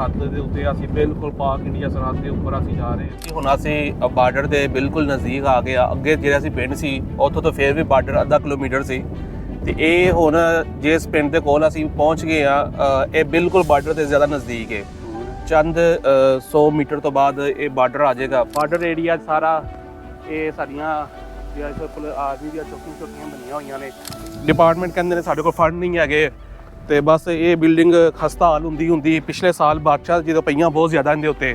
ਸਰਹੱਦ ਦੇ ਉੱਤੇ ਅਸੀਂ ਬਿਲਕੁਲ ਪਾਕ ਇੰਡੀਆ ਸਰਹੱਦ ਦੇ ਉੱਪਰ ਅਸੀਂ ਜਾ ਰਹੇ ਹਾਂ। ਹੁਣ ਅਸੀਂ ਬਾਰਡਰ ਦੇ ਬਿਲਕੁਲ ਨਜ਼ਦੀਕ ਆ ਗਏ ਆ। ਅੱਗੇ ਜਿਹੜਾ ਅਸੀਂ ਪਿੰਡ ਸੀ ਉੱਥੋਂ ਤੋਂ ਫੇਰ ਵੀ ਬਾਰਡਰ ਅੱਧਾ ਕਿਲੋਮੀਟਰ ਸੀ। ਤੇ ਇਹ ਹੁਣ ਜਿਸ ਪਿੰਡ ਦੇ ਕੋਲ ਅਸੀਂ ਪਹੁੰਚ ਗਏ ਆ ਇਹ ਬਿਲਕੁਲ ਬਾਰਡਰ ਦੇ ਜ਼ਿਆਦਾ ਨਜ਼ਦੀਕ ਹੈ ਚੰਦ ਅ, 100 ਮੀਟਰ ਤੋਂ ਬਾਅਦ ਇਹ ਬਾਰਡਰ ਆ ਜਾਏਗਾ। ਬਾਰਡਰ ਏਰੀਆ ਸਾਰਾ ਇਹ ਸਾਡੀਆਂ ਜਿਹੜਾ ਇਸ ਕੋਲ ਆਰਮੀ ਦੀਆਂ ਚੌਕੀਆਂ ਚੌਕੀਆਂ ਬਣੀਆਂ ਹੋਈਆਂ ਨੇ। ਡਿਪਾਰਟਮੈਂਟ ਕਹਿੰਦੇ ਨੇ ਸਾਡੇ ਕੋਲ ਫੰਡ ਨਹੀਂ ਹੈਗੇ। ਤੇ ਬਸ ਇਹ ਬਿਲਡਿੰਗ ਖਸਤਾ ਹਾਲ ਹੁੰਦੀ ਹੁੰਦੀ ਪਿਛਲੇ ਸਾਲ ਬਾਦਸ਼ਾਹ ਜਦੋਂ ਪਈਆਂ ਬਹੁਤ ਜ਼ਿਆਦਾ ਇਹਦੇ ਉੱਤੇ,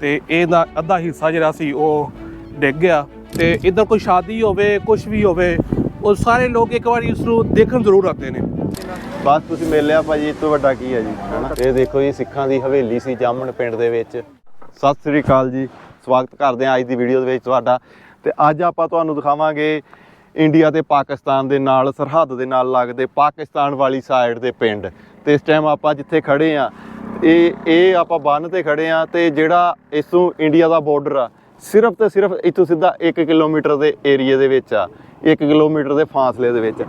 ਤੇ ਇਹਦਾ ਅੱਧਾ ਹਿੱਸਾ ਜਿਹੜਾ ਸੀ ਉਹ ਡਿੱਗ ਗਿਆ। ਤੇ ਇਧਰ ਕੋਈ ਸ਼ਾਦੀ ਹੋਵੇ ਕੁਝ ਵੀ ਹੋਵੇ, ਉਹ ਸਾਰੇ ਲੋਕ ਇੱਕ ਵਾਰੀ ਇਸ ਨੂੰ ਦੇਖਣ ਜ਼ਰੂਰ ਆਉਂਦੇ ਨੇ। ਬਸ ਤੁਸੀਂ ਮਿਲ ਲਿਆ ਭਾਜੀ ਇਸ ਤੋਂ ਵੱਡਾ ਕੀ ਹੈ ਜੀ, ਹਨਾ? ਇਹ ਦੇਖੋ ਜੀ, ਸਿੱਖਾਂ ਦੀ ਹਵੇਲੀ ਸੀ ਜਾਮਣ ਪਿੰਡ ਦੇ ਵਿੱਚ। ਸਤਿ ਸ੍ਰੀ ਅਕਾਲ ਜੀ, ਸਵਾਗਤ ਕਰਦੇ ਹਾਂ ਅੱਜ ਦੀ ਵੀਡੀਓ ਦੇ ਵਿੱਚ ਤੁਹਾਡਾ। ਤੇ ਅੱਜ ਆਪਾਂ ਤੁਹਾਨੂੰ ਦਿਖਾਵਾਂਗੇ ਇੰਡੀਆ ਤੇ ਪਾਕਿਸਤਾਨ ਦੇ ਨਾਲ, ਸਰਹੱਦ ਦੇ ਨਾਲ ਲੱਗਦੇ ਪਾਕਿਸਤਾਨ ਵਾਲੀ ਸਾਈਡ ਦੇ ਪਿੰਡ। ਤੇ ਇਸ ਟਾਈਮ ਆਪਾਂ ਜਿੱਥੇ ਖੜੇ ਆ, ਇਹ ਇਹ ਆਪਾਂ ਬੰਨ ਤੇ ਖੜੇ ਆ ਤੇ ਜਿਹੜਾ ਇਸੋਂ ਇੰਡੀਆ ਦਾ ਬਾਰਡਰ ਆ, ਸਿਰਫ ਤੇ ਸਿਰਫ ਇੱਥੋਂ ਸਿੱਧਾ 1 ਕਿਲੋਮੀਟਰ ਦੇ ਏਰੀਆ ਦੇ ਵਿੱਚ ਆ 1 ਕਿਲੋਮੀਟਰ ਦੇ ਫਾਸਲੇ ਦੇ ਵਿੱਚ।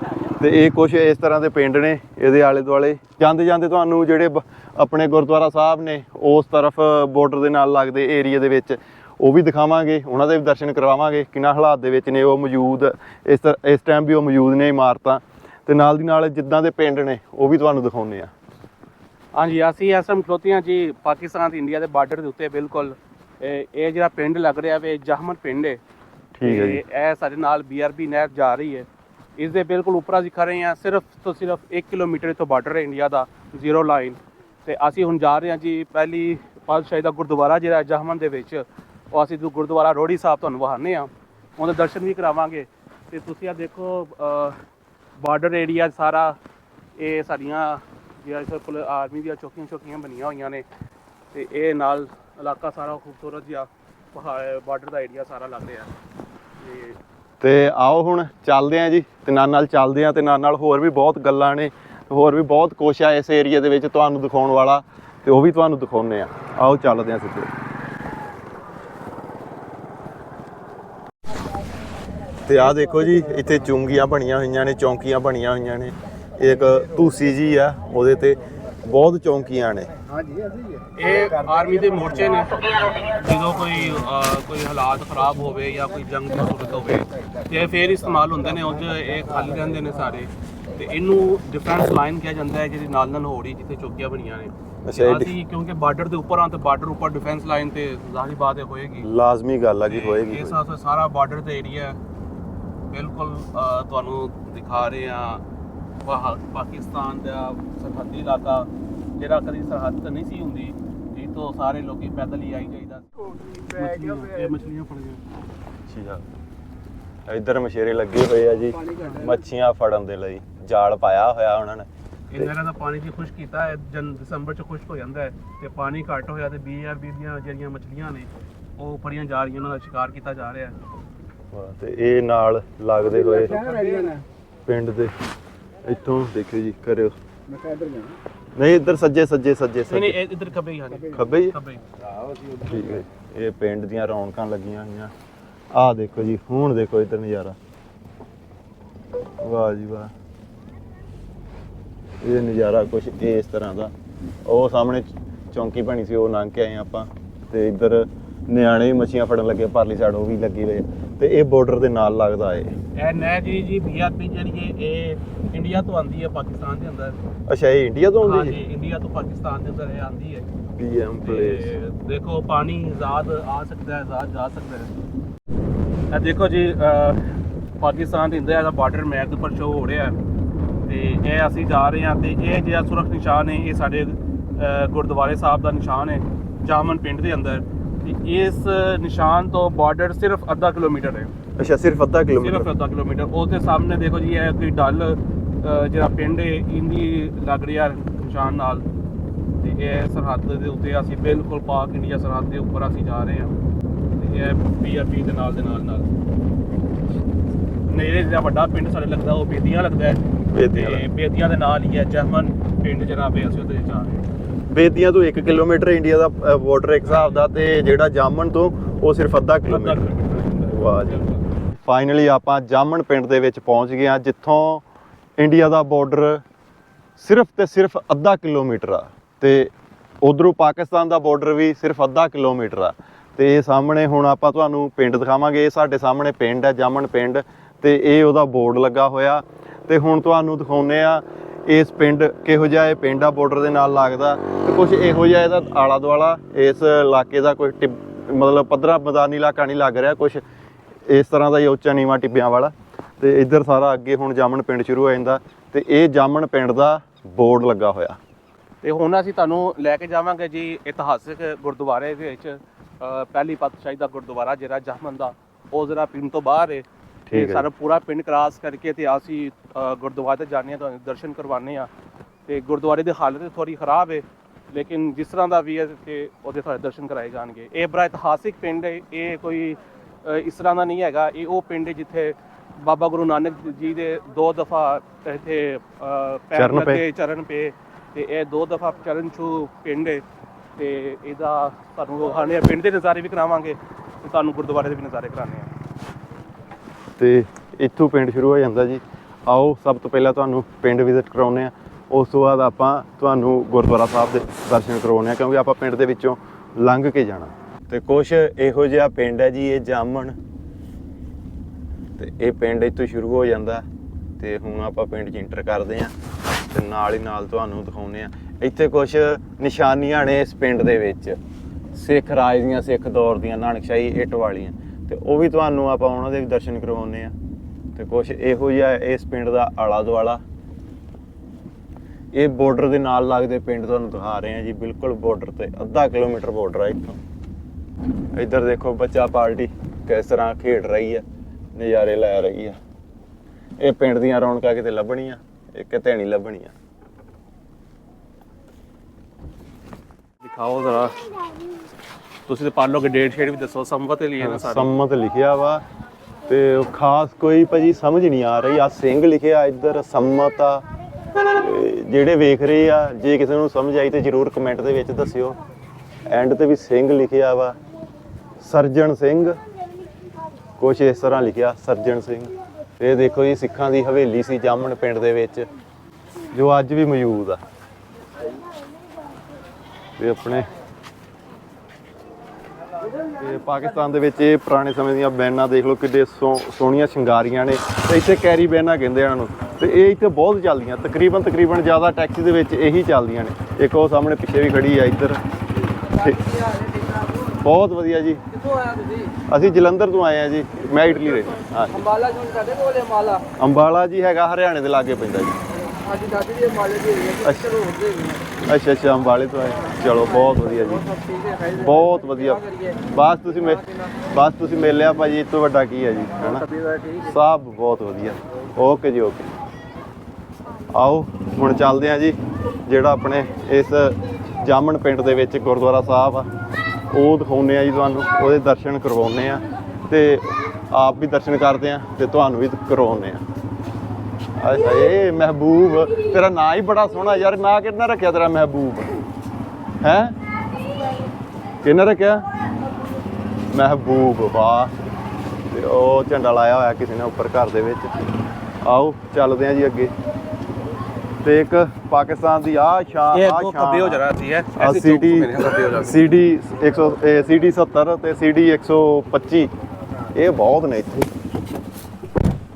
ਤੇ ਇਹ ਕੁਝ ਇਸ ਤਰ੍ਹਾਂ ਦੇ ਪਿੰਡ ਨੇ, ਇਹਦੇ ਆਲੇ ਦੁਆਲੇ ਜਾਂਦੇ ਜਾਂਦੇ ਤੁਹਾਨੂੰ ਜਿਹੜੇ ਬ- ਆਪਣੇ ਗੁਰਦੁਆਰਾ ਸਾਹਿਬ ਨੇ, ਉਸ ਤਰਫ ਬਾਰਡਰ ਦੇ ਨਾਲ ਲੱਗਦੇ ਏਰੀਆ ਦੇ ਵਿੱਚ ਉਹ ਵੀ ਦਿਖਾਵਾਂਗੇ ਉਹਨਾਂ ਦੇ ਵੀ ਦਰਸ਼ਨ ਕਰਵਾਵਾਂਗੇ ਕਿੰਨਾ ਹਾਲਾਤ ਦੇ ਵਿੱਚ ਨੇ ਉਹ ਮੌਜੂਦ ਇਸ ਇਸ ਟਾਈਮ ਵੀ ਉਹ ਮੌਜੂਦ ਨੇ ਇਮਾਰਤਾਂ। ਤੇ ਨਾਲ ਦੀ ਨਾਲ ਜਿੱਦਾਂ ਦੇ ਪਿੰਡ ਨੇ ਉਹ ਵੀ ਤੁਹਾਨੂੰ ਦਿਖਾਉਂਦੇ ਆ ਹਾਂਜੀ ਅਸੀਂ ਇਸ ਟਾਈਮ ਖਲੋਤੇ ਹਾਂ ਜੀ ਪਾਕਿਸਤਾਨ ਤੇ ਇੰਡੀਆ ਦੇ ਬਾਰਡਰ ਦੇ ਉੱਤੇ ਬਿਲਕੁਲ। ਇਹ ਜਿਹੜਾ ਪਿੰਡ ਲੱਗ ਰਿਹਾ ਵੇ ਜਹਮਨ ਪਿੰਡ ਹੈ ਠੀਕ ਹੈ ਜੀ। ਇਹ ਸਾਡੇ ਨਾਲ ਬੀਆਰਬੀ ਨਹਿਰ ਜਾ ਰਹੀ ਹੈ ਇਸ ਦੇ ਬਿਲਕੁਲ ਉੱਪਰ ਅਸੀਂ ਖੜੇ ਹਾਂ ਸਿਰਫ ਤੋਂ ਸਿਰਫ 1 ਕਿਲੋਮੀਟਰ ਤੋਂ ਬਾਰਡਰ ਹੈ ਇੰਡੀਆ ਦਾ ਜ਼ੀਰੋ ਲਾਈਨ ਤੇ ਅਸੀਂ ਹੁਣ ਜਾ ਰਹੇ ਹਾਂ ਜੀ ਪਹਿਲੀ ਪਾਤਸ਼ਾਹੀ ਦਾ ਗੁਰਦੁਆਰਾ ਜਿਹੜਾ ਜਹਮਨ ਦੇ ਵਿੱਚ। ਉਹ ਅਸੀਂ ਗੁਰਦੁਆਰਾ ਰੋੜੀ ਸਾਹਿਬ ਤੁਹਾਨੂੰ ਵਹਾਨੇ ਆ ਉਹਦੇ ਦਰਸ਼ਨ ਵੀ ਕਰਾਵਾਂਗੇ। ਤੇ ਤੁਸੀਂ ਆ ਦੇਖੋ ਬਾਰਡਰ ਏਰੀਆ ਸਾਰਾ, ਇਹ ਸਾਡੀਆਂ ਜਿਹੜਾ ਇਸ ਕੋਲ ਆਰਮੀ ਦੀਆਂ ਚੌਕੀਆਂ ਚੌਕੀਆਂ ਬਣੀਆਂ ਹੋਈਆਂ ਨੇ। ਤੇ ਇਹ ਨਾਲ ਇਲਾਕਾ ਸਾਰਾ ਖੂਬਸੂਰਤ ਜਿਹਾ ਪਹਾੜ ਬਾਰਡਰ ਦਾ ਏਰੀਆ ਸਾਰਾ ਲੱਗ ਰਿਹਾ। ਤੇ ਤੇ ਆਓ ਹੁਣ, ਚੱਲਦੇ ਆਂ ਜੀ। ਤੇ ਨਾਲ ਨਾਲ ਚੱਲਦੇ ਆਂ ਤੇ ਨਾਲ ਨਾਲ ਹੋਰ ਵੀ ਬਹੁਤ ਗੱਲਾਂ ਨੇ। ਹੋਰ ਵੀ ਬਹੁਤ ਕੁਛ ਆ ਇਸ ਏਰੀਆ ਦੇ ਵਿੱਚ ਤੁਹਾਨੂੰ ਦਿਖਾਉਣ ਵਾਲਾ। ਤੇ ਉਹ ਵੀ ਤੁਹਾਨੂੰ ਦਿਖਾਉਨੇ ਆ ਆਓ, ਚੱਲਦੇ ਆਂ ਸਿੱਧੇ। ਤੇ ਆਹ ਦੇਖੋ ਜੀ ਇੱਥੇ ਚੁੰਗੀਆਂ ਬਣੀਆਂ ਹੋਈਆਂ ਨੇ ਚੌਂਕੀਆਂ ਬਣੀਆਂ ਹੋਈਆਂ ਨੇ। ਇੱਕ ਧੂਸੀ ਜੀ ਆ ਉਹਦੇ ਤੇ ਬਹੁਤ ਚੌਂਕੀਆਂ ਨੇ। ਇਹ ਆਰਮੀ ਦੇ ਮੋਰਚੇ ਨੇ। ਜਦੋਂ ਕੋਈ ਅਹ, ਕੋਈ ਹਾਲਾਤ ਖਰਾਬ ਹੋਵੇ ਜਾਂ ਕੋਈ ਜੰਗ ਦੀ ਸੂਰਤ ਹੋਵੇ ਤੇ ਇਹ ਫੇਰ ਇਸਤੇਮਾਲ ਹੁੰਦੇ ਨੇ ਉਂਝ ਇਹ ਖਾਲੀ ਰਹਿੰਦੇ ਨੇ ਸਾਰੇ। ਤੇ ਇਹਨੂੰ ਡਿਫੈਂਸ ਲਾਈਨ ਕਿਹਾ ਜਾਂਦਾ ਹੈ ਜਿਹੜੀ ਨਾਲ ਨਾਲ ਹੋ ਰਹੀ ਜਿੱਥੇ ਚੌਕੀਆਂ ਬਣੀਆਂ ਨੇ। ਅੱਛਾ, ਇਹ ਡਿਫ- ਅਸੀਂ ਕਿਉਂਕਿ ਬਾਰਡਰ ਦੇ ਉੱਪਰ ਆ ਤੇ ਬਾਰਡਰ ਉੱਪਰ ਡਿਫੈਂਸ ਲਾਈਨ ਤੇ ਜ਼ਾਹਰੀ ਬਾਤ ਹੈ ਹੋਏਗੀ। ਲਾਜ਼ਮੀ ਗੱਲ ਆ ਜੀ ਹੋਏਗੀ ਇਸ ਸਾਥ ਸਾਰਾ ਬਾਰਡਰ ਦਾ ਏਰੀਆ ਬਿਲਕੁਲ ਤੁਹਾਨੂੰ ਦਿਖਾ ਰਹੇ ਆ ਪਾਕਿਸਤਾਨ ਦਾ ਸਰਹੱਦੀ ਇਲਾਕਾ ਜਿਹੜਾ ਕਦੀ ਸਰਹੱਦ ਤੇ ਨਹੀਂ ਸੀ ਹੁੰਦੀ ਇਹ ਤੋਂ ਸਾਰੇ ਲੋਕੀ ਪੈਦਲ ਹੀ ਆਈ ਜਾਈਦਾ ਮਛਲੀਆਂ ਇਹ ਮਛਲੀਆਂ ਫੜ ਗਏ। ਅੱਛਾ ਇੱਧਰ ਮਸ਼ੇਰੇ ਲੱਗੇ ਹੋਏ ਆ ਜੀ ਮੱਛੀਆਂ ਫੜਨ ਦੇ ਲਈ। ਜਾਲ ਪਾਇਆ ਹੋਇਆ ਉਹਨਾਂ ਨੇ। ਇਹ ਨਹਿਰਾਂ ਦਾ ਪਾਣੀ ਜੀ ਖੁਸ਼ਕ ਕੀਤਾ ਹੈ ਜਨ ਦਸੰਬਰ ਚ ਖੁਸ਼ਕ ਹੋ ਜਾਂਦਾ ਹੈ। ਤੇ ਪਾਣੀ ਘੱਟ ਹੋਇਆ ਤੇ ਬੀਆਰਬੀ ਦੀਆਂ ਜਿਹੜੀਆਂ ਮਛਲੀਆਂ ਨੇ ਉਹ ਫੜੀਆਂ ਜਾ ਰਹੀਆਂ ਉਹਨਾਂ ਦਾ ਸ਼ਿਕਾਰ ਕੀਤਾ ਜਾ ਰਿਹਾ ਹੈ। ਤੇ ਇਹ ਨਾਲ ਲੱਗਦੇ ਹੋਏ ਪਿੰਡ ਦੇ। ਇੱਥੋਂ ਦੇਖਿਓ ਜੀ ਕਰਿਓ। ਨਹੀਂ ਇੱਧਰ ਸੱਜੇ ਸੱਜੇ ਸੱਜੇ ਨਹੀਂ ਸੱਜੇ ਇੱਧਰ ਖੱਬੇ ਹੀ ਹਨ ਖੱਬੇ ਹੀ? ਖੱਬੇ। ਠੀਕ ਹੈ ਇਹ ਪਿੰਡ ਦੀਆਂ ਰੌਣਕਾਂ ਲੱਗੀਆਂ ਹੋਈਆਂ। ਆਹ ਦੇਖੋ ਜੀ ਹੁਣ ਦੇਖੋ ਇੱਧਰ ਨਜ਼ਾਰਾ। ਵਾਹ ਜੀ ਵਾਹ। ਇਹ ਨਜ਼ਾਰਾ ਕੁਝ ਇਸ ਤਰ੍ਹਾਂ ਦਾ। ਉਹ ਸਾਹਮਣੇ ਚੌਂਕੀ ਬਣੀ ਸੀ ਉਹ ਲੰਘ ਕੇ ਆਏ ਆਪਾਂ। ਤੇ ਇੱਧਰ ਨਿਆਣੇ ਵੀ ਮੱਛੀਆਂ ਫੜਨ ਲੱਗੇ ਪਰਲੀ ਸਾਈਡ ਉਹ ਵੀ ਲੱਗੀ ਹੋਏ ਤੇ ਇਹ ਬਾਰਡਰ ਦੇ ਨਾਲ ਲੱਗਦਾ ਏ। ਇਹ ਨਹਿਰ ਜੀ ਜੀ ਬੀਆਰਪੀ ਜਿਹੜੀ ਹੈ ਇਹ ਇੰਡੀਆ ਤੋਂ ਆਂਦੀ ਹੈ ਪਾਕਿਸਤਾਨ ਦੇ ਅੰਦਰ। ਅੱਛਾ ਇਹ ਇੰਡੀਆ ਤੋਂ ਆਉਂਦੀ ਹਾਂਜੀ ਜੀ ਇੰਡੀਆ ਤੋਂ ਪਾਕਿਸਤਾਨ ਦੇ ਅੰਦਰ ਇਹ ਆਂਦੀ ਹੈ ਪੀਐਮ ਪਲੇਸ ਤੇ ਦੇਖੋ ਪਾਣੀ ਆਜ਼ਾਦ ਆ ਸਕਦਾ ਹੈ ਆਜ਼ਾਦ ਜਾ ਸਕਦਾ ਹੈ। ਇਹ ਦੇਖੋ ਜੀ ਪਾਕਿਸਤਾਨ ਤੇ ਇੰਡੀਆ ਦਾ ਬਾਰਡਰ ਮੈਪ ਦੇ ਉੱਪਰ ਸ਼ੋ ਹੋ ਰਿਹਾ ਹੈ। ਤੇ ਇਹ ਅਸੀਂ ਜਾ ਰਹੇ ਹਾਂ ਤੇ ਇਹ ਜਿਹੜਾ ਸੁਰਖ ਨਿਸ਼ਾਨ ਹੈ ਇਹ ਸਾਡੇ ਗੁਰਦੁਆਰੇ ਸਾਹਿਬ ਦਾ ਨਿਸ਼ਾਨ ਹੈ ਜਾਮਨ ਪਿੰਡ ਦੇ ਅੰਦਰ। ਤੇ ਇਸ ਨਿਸ਼ਾਨ ਤੋਂ ਬਾਰਡਰ ਸਿਰਫ ਅੱਧਾ ਕਿਲੋਮੀਟਰ ਹੈ। ਅੱਛਾ ਸਿਰਫ ਅੱਧਾ ਸਿਰਫ ਕਿਲੋਮੀਟਰ। ਅੱਧਾ ਕਿਲੋਮੀਟਰ। ਉਹਦੇ ਸਾਹਮਣੇ ਦੇਖੋ ਜੀ ਇਹ ਕੋਈ ਡਲ ਜਿਹੜਾ ਪਿੰਡ ਹੈ ਇੰਦੀ ਲੱਗ ਰਿਹਾ ਨਿਸ਼ਾਨ ਨਾਲ। ਤੇ ਇਹ ਸਰਹੱਦ ਦੇ ਉੱਤੇ ਅਸੀਂ ਬਿਲਕੁਲ ਪਾਕ ਇੰਡੀਆ ਸਰਹੱਦ ਦੇ ਉੱਪਰ ਅਸੀਂ ਜਾ ਰਹੇ ਹਾਂ। ਤੇ ਇਹ ਪੀਆਰਪੀ ਦੇ ਨਾਲ ਦੇ ਨਾਲ ਨਾਲ। ਨੇੜੇ ਜਿਹੜਾ ਵੱਡਾ ਪਿੰਡ ਸਾਡੇ ਲੱਗਦਾ ਉਹ ਬੇਦੀਆਂ ਲੱਗਦਾ ਹੈ। ਬੇਦੀਆਂ ਦੇ ਨਾਲ ਹੀ ਹੈ ਜਹਮਨ ਪਿੰਡ ਜਨਾਬੇ ਅਸੀਂ ਉਹਦੇ ਜਾ ਰਹੇ ਹਾਂ। ਬੇਦੀਆਂ ਤੋਂ 1 ਕਿਲੋਮੀਟਰ ਇੰਡੀਆ ਦਾ ਬਾਰਡਰ ਇੱਕ ਹਿਸਾਬ ਦਾ ਤੇ ਜਿਹੜਾ ਜਾਮਣ ਤੋਂ ਉਹ ਸਿਰਫ ਅੱਧਾ ਕਿਲੋਮੀਟਰ। ਵਾਹ ਜੀ। ਫਾਈਨਲੀ ਆਪਾਂ ਜਾਮਣ ਪਿੰਡ ਦੇ ਵਿੱਚ ਪਹੁੰਚ ਗਏ ਆ ਜਿੱਥੋਂ ਇੰਡੀਆ ਦਾ ਬਾਰਡਰ ਸਿਰਫ ਤੇ ਸਿਰਫ ਅੱਧਾ ਕਿਲੋਮੀਟਰ ਆ ਤੇ ਉਧਰੋਂ ਪਾਕਿਸਤਾਨ ਦਾ ਬਾਰਡਰ ਵੀ ਸਿਰਫ ਅੱਧਾ ਕਿਲੋਮੀਟਰ ਆ। ਤੇ ਇਹ ਸਾਹਮਣੇ ਹੁਣ ਆਪਾਂ ਤੁਹਾਨੂੰ ਪਿੰਡ ਦਿਖਾਵਾਂਗੇ ਇਹ ਸਾਡੇ ਸਾਹਮਣੇ ਪਿੰਡ ਹੈ ਜਾਮਣ ਪਿੰਡ ਤੇ ਇਹ ਉਹਦਾ ਬੋਰਡ ਲੱਗਾ ਹੋਇਆ। ਤੇ ਹੁਣ ਤੁਹਾਨੂੰ ਦਿਖਾਉਨੇ ਆ ਇਸ ਪਿੰਡ ਕਿਹੋ ਜਿਹਾ ਇਹ ਪਿੰਡ ਆ ਬਾਰਡਰ ਦੇ ਨਾਲ ਲੱਗਦਾ ਤੇ ਕੁਝ ਇਹੋ ਜਿਹਾ ਇਹਦਾ ਆਲਾ ਦੁਆਲਾ ਇਸ ਇਲਾਕੇ ਦਾ ਕੋਈ ਟਿਬ- ਮਤਲਬ ਪੱਧਰਾ ਮੈਦਾਨੀ ਇਲਾਕਾ ਨਹੀਂ ਲੱਗ ਰਿਹਾ ਕੁਝ ਇਸ ਤਰ੍ਹਾਂ ਦਾ ਹੀ ਉੱਚਾ ਨੀਵਾਂ ਟਿੱਬਿਆਂ ਵਾਲਾ ਤੇ ਇੱਧਰ ਸਾਰਾ ਅੱਗੇ ਹੁਣ ਜਾਮਣ ਪਿੰਡ ਸ਼ੁਰੂ ਹੋ ਜਾਂਦਾ ਤੇ ਇਹ ਜਾਮਣ ਪਿੰਡ ਦਾ ਬੋਰਡ ਲੱਗਾ ਹੋਇਆ। ਤੇ ਹੁਣ ਅਸੀਂ ਤੁਹਾਨੂੰ ਲੈ ਕੇ ਜਾਵਾਂਗੇ ਜੀ ਇਤਿਹਾਸਿਕ ਗੁਰਦੁਆਰੇ ਦੇ ਵਿੱਚ ਪਹਿਲੀ ਪਾਤਸ਼ਾਹੀ ਦਾ ਗੁਰਦੁਆਰਾ ਜਿਹੜਾ ਜਹਮਨ ਦਾ, ਉਹ ਜ਼ਰਾ ਪਿੰਡ ਤੋਂ ਬਾਹਰ ਹੈ ਤੇ ਹੈ। ਸਾਰਾ ਪੂਰਾ ਪਿੰਡ ਕ੍ਰਾਸ ਕਰਕੇ ਤੇ ਅਸੀਂ ਗੁਰਦੁਆਰੇ ਤੇ ਜਾਂਦੇ ਹਾਂ ਤੁਹਾਨੂੰ ਦਰਸ਼ਨ ਕਰਵਾਉਂਦੇ ਆ ਤੇ ਗੁਰਦੁਆਰੇ ਦੀ ਹਾਲਤ ਥੋੜੀ ਖਰਾਬ ਹੈ ਲੇਕਿਨ ਜਿਸ ਤਰ੍ਹਾਂ ਦਾ ਵੀ ਹੈ ਤੇ ਉਹਦੇ ਤੁਹਾਡੇ ਦਰਸ਼ਨ ਕਰਾਏ ਜਾਣਗੇ। ਇਹ ਬੜਾ ਇਤਿਹਾਸਿਕ ਪਿੰਡ ਹੈ ਇਹ ਕੋਈ ਇਸ ਤਰ੍ਹਾਂ ਦਾ ਨਹੀਂ ਹੈਗਾ। ਇਹ ਉਹ ਪਿੰਡ ਹੈ ਜਿੱਥੇ ਬਾਬਾ ਗੁਰੂ ਨਾਨਕ ਜੀ ਦੇ ਦੋ ਦਫਾ ਇੱਥੇ ਚਰਨ ਪਏ। ਚਰਨ ਪੇ ਤੇ ਇਹ ਦੋ ਦਫਾ ਚਰਨ ਛੂ ਪਿੰਡ ਹੈ ਤੇ ਇਹਦਾ ਤੁਹਾਨੂੰ ਵਿਖਾਣੇ ਆ ਪਿੰਡ ਦੇ ਨਜ਼ਾਰੇ ਵੀ ਕਰਾਵਾਂਗੇ ਤੇ ਤੁਹਾਨੂੰ ਗੁਰਦੁਆਰੇ ਦੇ ਵੀ ਨਜ਼ਾਰੇ ਕਰਾਣੇ ਆ ਤੇ ਇੱਥੋਂ ਪਿੰਡ ਸ਼ੁਰੂ ਹੋ ਜਾਂਦਾ ਜੀ। ਆਓ, ਸਭ ਤੋਂ ਪਹਿਲਾਂ ਤੁਹਾਨੂੰ ਪਿੰਡ ਵਿਜ਼ਿਟ ਕਰਾਉਨੇ ਆ ਉਸ ਤੋਂ ਬਾਅਦ ਆਪਾਂ ਤੁਹਾਨੂੰ ਗੁਰਦੁਆਰਾ ਸਾਹਿਬ ਦੇ ਦਰਸ਼ਨ ਕਰਵਾਉਨੇ ਆ ਕਿਉਂਕਿ ਆਪਾਂ ਪਿੰਡ ਦੇ ਵਿੱਚੋਂ ਲੰਘ ਕੇ ਜਾਣਾ। ਤੇ ਕੁਝ ਇਹੋ ਜਿਹਾ ਪਿੰਡ ਹੈ ਜੀ, ਇਹ ਜਾਮਣ। ਤੇ ਇਹ ਪਿੰਡ ਇੱਥੋਂ ਸ਼ੁਰੂ ਹੋ ਜਾਂਦਾ। ਤੇ ਹੁਣ ਆਪਾਂ ਪਿੰਡ 'ਚ ਇੰਟਰ ਕਰਦੇ ਆ ਤੇ ਨਾਲ ਹੀ ਨਾਲ ਤੁਹਾਨੂੰ ਦਿਖਾਉਨੇ ਆ ਇੱਥੇ ਕੁਝ ਨਿਸ਼ਾਨੀਆਂ ਨੇ ਇਸ ਪਿੰਡ ਦੇ ਵਿੱਚ। ਸਿੱਖ ਰਾਜ ਦੀਆਂ, ਸਿੱਖ ਦੌਰ ਦੀਆਂ, ਨਾਨਕਸ਼ਾਹੀ ਇੱਟ ਵਾਲੀਆਂ। ਤੇ ਉਹ ਵੀ ਤੁਹਾਨੂੰ ਆਪਾਂ ਉਹਨਾਂ ਦੇ ਵੀ ਦਰਸ਼ਨ ਕਰਵਾਉਨੇ ਆ ਤੇ ਕੁਝ ਇਹੋ ਜਿਹਾ ਇਸ ਪਿੰਡ ਦਾ ਆਲਾ ਦੁਆਲਾ ਇਹ ਬਾਰਡਰ ਦੇ ਨਾਲ ਲੱਗਦੇ ਪਿੰਡ ਤੁਹਾਨੂੰ ਦਿਖਾ ਰਹੇ ਆ ਜੀ, ਬਿਲਕੁਲ ਬਾਰਡਰ ਤੇ ਅੱਧਾ ਕਿਲੋਮੀਟਰ ਬਾਰਡਰ ਆ ਇੱਥੋਂ। ਇੱਧਰ ਦੇਖੋ ਬੱਚਾ ਪਾਰਟੀ ਕਿਸ ਤਰ੍ਹਾਂ ਖੇਡ ਰਹੀ ਹੈ, ਨਜ਼ਾਰੇ ਲੈ ਰਹੀ ਆ ਇਹ ਪਿੰਡ ਦੀਆਂ ਰੌਣਕਾਂ ਕਿਤੇ ਲੱਭਣੀਆਂ ਇਹ ਕਿਤੇ ਨਹੀਂ ਲੱਭਣੀਆਂ। ਦਿਖਾਓ ਜ਼ਰਾ। ਤੁਸੀਂ ਤੇ ਪਾਲੋਗੇ ਡੇਟ ਸ਼ੇਟ ਵੀ ਦੱਸੋ ਸੰਵਤ ਲਈ ਹੈ ਨਾ ਸਾਰੇ। ਸੰਮਤ ਲਿਖਿਆ ਵਾ ਤੇ ਖਾਸ ਕੋਈ ਭਾਜੀ ਸਮਝ ਨਹੀਂ ਆ ਰਹੀ। ਆ ਸਿੰਘ ਲਿਖਿਆ ਇੱਧਰ, ਸੰਮਤ ਆ। ਜਿਹੜੇ ਵੇਖ ਰਹੇ ਆ, ਜੇ ਕਿਸੇ ਨੂੰ ਸਮਝ ਆਈ ਤੇ ਜਰੂਰ ਕਮੈਂਟ ਦੇ ਵਿੱਚ ਦੱਸਿਓ। ਐਂਡ ਤੇ ਵੀ ਸਿੰਘ ਲਿਖਿਆ ਵਾ। ਸਰਜਣ ਸਿੰਘ, ਕੁਛ ਇਸ ਤਰ੍ਹਾਂ ਲਿਖਿਆ, ਸਰਜਣ ਸਿੰਘ। ਇਹ ਦੇਖੋ ਜੀ, ਸਿੱਖਾਂ ਦੀ ਹਵੇਲੀ ਸੀ ਜਾਮਣ ਪਿੰਡ ਦੇ ਵਿੱਚ, ਜੋ ਅੱਜ ਵੀ ਮੌਜੂਦ ਆ। ਤੇ ਆਪਣੇ ਤੇ ਪਾਕਿਸਤਾਨ ਦੇ ਵਿੱਚ ਇਹ ਪੁਰਾਣੇ ਸਮੇਂ ਦੀਆਂ ਬੈਨਾਂ ਦੇਖ ਲਓ ਕਿੱਡੇ ਸੋਹਣੀਆਂ ਸ਼ਿੰਗਾਰੀਆਂ ਨੇ ਤੇ ਇੱਥੇ ਕੈਰੀ ਬੈਨਾਂ ਕਹਿੰਦੇ ਆ ਇਹਨਾਂ। ਨੂੰ ਤੇ ਇਹ ਇੱਥੇ ਬਹੁਤ ਚੱਲਦੀਆਂ ਤਕਰੀਬਨ ਤਕਰੀਬਨ ਜ਼ਿਆਦਾ ਟੈਕਸੀ ਦੇ ਵਿੱਚ ਇਹੀ ਚੱਲਦੀਆਂ ਨੇ। ਇੱਕ ਉਹ ਸਾਹਮਣੇ ਪਿੱਛੇ ਵੀ ਖੜੀ ਆ ਇੱਧਰ। ਬਹੁਤ ਵਧੀਆ ਜੀ। ਕਿੱਥੋਂ ਆਇਆ ਤੁਸੀਂ? ਅਸੀਂ ਜਲੰਧਰ ਤੋਂ ਆਏ ਆ ਜੀ ਮੈਂ ਇਟਲੀ ਦੇ। ਹਾਂ ਅੰਬਾਲਾ ਜੋਨ ਸਾਡੇ ਕੋਲੇ ਅੰਬਾਲਾ? ਅੰਬਾਲਾ ਜੀ ਹੈਗਾ ਹਰਿਆਣੇ ਦੇ ਲਾਗੇ ਪੈਂਦਾ ਜੀ। ਸਾਡੀ ਦਾਦੀ ਦੀ ਅੰਬਾਲੇ ਦੀ ਹੈਗੀ ਹੈ ਅੱਛਾ। ਚਲੋ ਹੋ ਅੱਛਾ ਅੱਛਾ ਅੰਬਾਲੇ ਤੋਂ ਆਏ। ਚਲੋ ਬਹੁਤ ਵਧੀਆ ਜੀ। ਹੈ ਬਹੁਤ ਵਧੀਆ। ਬਸ ਤੁਸੀਂ ਮੇ ਬਸ ਤੁਸੀਂ ਮਿਲ ਲਿਆ ਭਾਜੀ ਇਸ ਤੋਂ ਵੱਡਾ ਕੀ ਹੈ ਜੀ ਹੈਨਾ? ਤਬੀਅਤ ਠੀਕ ਸਭ ਬਹੁਤ ਵਧੀਆ। ਓਕੇ ਜੀ ਓਕੇ। ਆਓ ਹੁਣ ਚੱਲਦੇ ਹਾਂ ਜੀ ਜਿਹੜਾ ਆਪਣੇ ਇਸ ਜਾਮਣ ਪਿੰਡ ਦੇ ਵਿੱਚ ਗੁਰਦੁਆਰਾ ਸਾਹਿਬ ਆ। ਉਹ ਦਿਖਾਉਂਦੇ ਆ ਜੀ ਤੁਹਾਨੂੰ ਉਹਦੇ ਦਰਸ਼ਨ ਕਰਵਾਉਂਦੇ ਆ ਤੇ ਆਪ ਵੀ ਦਰਸ਼ਨ ਕਰਦੇ ਆ ਤੇ ਤੁਹਾਨੂੰ ਵੀ ਕਰਵਾਉਂਦੇ ਆ ਆਏ ਹਾਏ ਮਹਿਬੂਬ ਤੇਰਾ ਨਾਂ ਹੀ ਬੜਾ ਸੋਹਣਾ ਯਾਰ ਨਾਂ ਕਿੰਨਾ ਰੱਖਿਆ ਤੇਰਾ ਮਹਿਬੂਬ? ਹੈ? ਕਿੰਨਾ ਰੱਖਿਆ? ਮਹਿਬੂਬ ਵਾਹ। ਤੇ ਉਹ ਝੰਡਾ ਲਾਇਆ ਹੋਇਆ ਕਿਸੇ ਨੇ ਉੱਪਰ ਘਰ ਦੇ ਵਿੱਚ। ਆਓ ਚੱਲਦੇ ਆਂ ਜੀ ਅੱਗੇ। ਤੇ ਇੱਕ ਪਾਕਿਸਤਾਨ ਦੀ ਆ ਸ਼ਾਨ ਆ ਅੱਗੋਂ ਖੱਬੇ ਹੋ ਜਾਣਾ ਸੀ ਹੈ? ਸੀਡੀ ਸੀਡੀ 100 ਸੀਡੀ 70 ਤੇ ਸੀਡੀ 125 ਇਹ ਬਹੁਤ ਨੇ ਇੱਥੇ।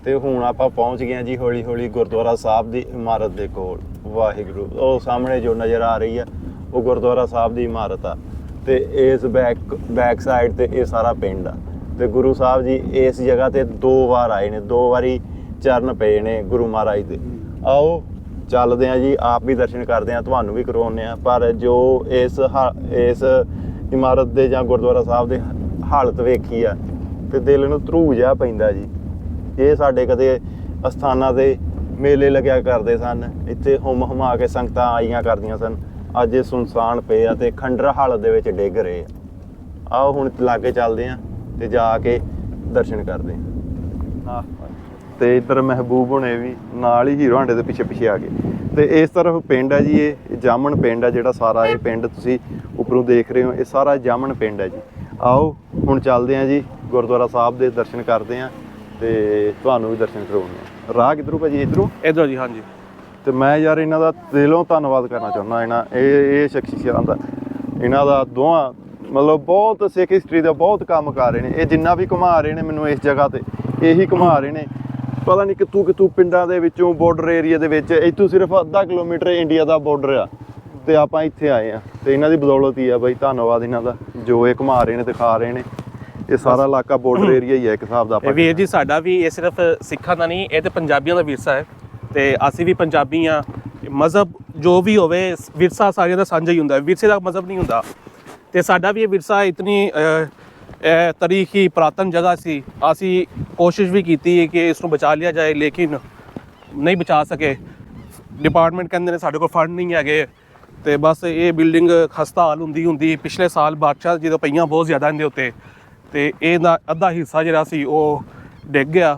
ਤੇ ਹੁਣ ਆਪਾਂ ਪਹੁੰਚ ਗਏ ਹਾਂ ਜੀ ਹੌਲੀ ਹੌਲੀ ਗੁਰਦੁਆਰਾ ਸਾਹਿਬ ਦੀ ਇਮਾਰਤ ਦੇ ਕੋਲ, ਵਾਹਿਗੁਰੂ। ਉਹ ਸਾਹਮਣੇ ਜੋ ਨਜ਼ਰ ਆ ਰਹੀ ਆ, ਉਹ ਗੁਰਦੁਆਰਾ ਸਾਹਿਬ ਦੀ ਇਮਾਰਤ ਆ। ਤੇ ਇਸ ਬੈਕ ਬੈਕ ਸਾਈਡ ਤੇ ਇਹ ਸਾਰਾ ਪਿੰਡ ਆ। ਤੇ ਗੁਰੂ ਸਾਹਿਬ ਜੀ ਇਸ ਜਗ੍ਹਾ ਤੇ ਦੋ ਵਾਰ ਆਏ ਨੇ, ਦੋ ਵਾਰੀ ਚਰਨ ਪਏ ਨੇ ਗੁਰੂ ਮਹਾਰਾਜ ਦੇ। ਆਓ, ਚੱਲਦੇ ਆ ਜੀ, ਆਪ ਵੀ ਦਰਸ਼ਨ ਕਰਦੇ ਆ ਤੁਹਾਨੂੰ ਵੀ ਕਰਵਾਉਂਦੇ ਆ ਪਰ ਜੋ ਇਸ ਹਾ- ਇਸ ਇਮਾਰਤ ਦੇ ਜਾਂ ਗੁਰਦੁਆਰਾ ਸਾਹਿਬ ਦੇ ਹਾਲਤ ਵੇਖੀ ਆ, ਤੇ ਦਿਲ ਨੂੰ ਧਰੂ ਜਿਹਾ ਪੈਂਦਾ ਜੀ। ਇਹ ਸਾਡੇ ਕਦੇ ਅਸਥਾਨਾਂ ਦੇ ਮੇਲੇ ਲੱਗਿਆ ਕਰਦੇ ਸਨ। ਇੱਥੇ ਹੁਮ ਹੁਮਾ ਕੇ ਸੰਗਤਾਂ ਆਈਆਂ ਕਰਦੀਆਂ ਸਨ। ਅੱਜ ਇਹ ਸੁਨਸਾਨ ਪਏ ਆ ਤੇ ਖੰਡਰ ਹਾਲਤ ਦੇ ਵਿੱਚ ਡਿੱਗ ਰਹੇ ਆ। ਆਓ ਹੁਣ ਲਾਗੇ ਚੱਲਦੇ ਆ ਤੇ ਜਾ ਕੇ ਦਰਸ਼ਨ ਕਰਦੇ ਆ। ਤੇ ਇੱਧਰ ਮਹਿਬੂਬ ਹੁਣੇ ਵੀ ਨਾਲ ਹੀ ਹੀਰੋ ਹਾਂਡੇ ਦੇ ਪਿੱਛੇ ਪਿੱਛੇ ਆ ਗਏ। ਤੇ ਇਸ ਤਰਫ ਪਿੰਡ ਹੈ ਜੀ ਇਹ ਜਾਮਣ ਪਿੰਡ ਹੈ ਜਿਹੜਾ ਸਾਰਾ ਇਹ ਪਿੰਡ ਤੁਸੀਂ ਉੱਪਰੋਂ ਦੇਖ ਰਹੇ ਹੋ। ਇਹ ਸਾਰਾ ਜਾਮਣ ਪਿੰਡ ਹੈ ਜੀ। ਆਓ ਹੁਣ ਚੱਲਦੇ ਹਾਂ ਜੀ ਗੁਰਦੁਆਰਾ ਸਾਹਿਬ ਦੇ ਦਰਸ਼ਨ ਕਰਦੇ ਹਾਂ ਤੇ ਤੁਹਾਨੂੰ ਵੀ ਦਰਸ਼ਨ ਕਰਵਾਉਂਦੇ ਹਾਂ ਰਾਹ ਕਿੱਧਰੋਂ ਭਾਜੀ ਇੱਧਰੋਂ? ਇਧਰ ਜੀ ਹਾਂਜੀ। ਤੇ ਮੈਂ ਯਾਰ ਇਹਨਾਂ ਦਾ ਦਿਲੋਂ ਧੰਨਵਾਦ ਕਰਨਾ ਚਾਹੁੰਦਾ ਇਹਨਾਂ ਇਹ ਇਹ ਸ਼ਖਸੀਅਤਾਂ ਦਾ। ਇਹਨਾਂ ਦਾ ਦੋਹਾਂ ਮਤਲਬ ਬਹੁਤ ਸਿੱਖ ਹਿਸਟਰੀ ਦਾ ਬਹੁਤ ਕੰਮ ਕਰ ਰਹੇ ਨੇ। ਇਹ ਜਿੰਨਾ ਵੀ ਘੁਮਾ ਰਹੇ ਨੇ ਮੈਨੂੰ ਇਸ ਜਗ੍ਹਾ ਤੇ ਇਹੀ ਘੁਮਾ ਰਹੇ ਨੇ। ਪਤਾ ਨਹੀਂ ਕਿੱਥੋਂ ਕਿੱਥੋਂ ਪਿੰਡਾਂ ਦੇ ਵਿੱਚੋਂ ਬਾਰਡਰ ਏਰੀਆ ਦੇ ਵਿੱਚ ਇੱਥੋਂ ਸਿਰਫ ਅੱਧਾ ਕਿਲੋਮੀਟਰ ਇੰਡੀਆ ਦਾ ਬਾਰਡਰ ਆ। ਤੇ ਆਪਾਂ ਇੱਥੇ ਆਏ ਆ। ਤੇ ਇਹਨਾਂ ਦੀ ਬਦੌਲਤ ਹੀ ਆ ਬਾਈ ਧੰਨਵਾਦ ਇਹਨਾਂ ਦਾ। ਜੋ ਇਹ ਘੁਮਾ ਰਹੇ ਨੇ ਦਿਖਾ ਰਹੇ ਨੇ। ਇਹ ਸਾਰਾ ਇਲਾਕਾ ਬਾਰਡਰ ਏਰੀਆ ਹੀ ਹੈ ਇੱਕ ਹਿਸਾਬ ਦਾ ਆਪਾਂ ਵੀਰ ਜੀ ਸਾਡਾ ਵੀ ਇਹ ਸਿਰਫ ਸਿੱਖਾਂ ਦਾ ਨਹੀਂ ਇਹ ਤੇ ਪੰਜਾਬੀਆਂ ਦਾ ਵਿਰਸਾ ਹੈ। ਤੇ ਅਸੀਂ ਵੀ ਪੰਜਾਬੀ ਆ ਮਜ਼ਹਬ ਜੋ ਵੀ ਹੋਵੇ ਵਿਰਸਾ ਸਾਰਿਆਂ ਦਾ ਸਾਂਝਾ ਹੀ ਹੁੰਦਾ ਹੈ। ਵਿਰਸੇ ਦਾ ਮਜ਼ਹਬ ਨਹੀਂ ਹੁੰਦਾ। ਤੇ ਸਾਡਾ ਵੀ ਇਹ ਵਿਰਸਾ ਇਤਨੀ ਤਾਰੀਖੀ ਪ੍ਰਾਤਨ ਜਗ੍ਹਾ ਸੀ। ਅਸੀਂ ਕੋਸ਼ਿਸ਼ ਵੀ ਕੀਤੀ ਹੈ ਕਿ ਇਸ ਨੂੰ ਬਚਾ ਲਿਆ ਜਾਏ ਲੇਕਿਨ ਨਹੀਂ ਬਚਾ ਸਕੇ। ਡਿਪਾਰਟਮੈਂਟ ਕਹਿੰਦੇ ਨੇ ਸਾਡੇ ਕੋਲ ਫੰਡ ਨਹੀਂ ਹੈਗੇ। ਤੇ ਬਸ ਇਹ ਬਿਲਡਿੰਗ ਖਸਤਾ ਹਾਲ ਹੁੰਦੀ ਹੁੰਦੀ ਪਿਛਲੇ ਸਾਲ ਬਾਦਸ਼ਾਹ ਜਦੋਂ ਪਈਆਂ ਬਹੁਤ ਜ਼ਿਆਦਾ ਇਹਦੇ ਉੱਤੇ। ਤੇ ਇਹਦਾ ਅੱਧਾ ਹਿੱਸਾ ਜਿਹੜਾ ਸੀ ਉਹ ਡਿੱਗ ਗਿਆ।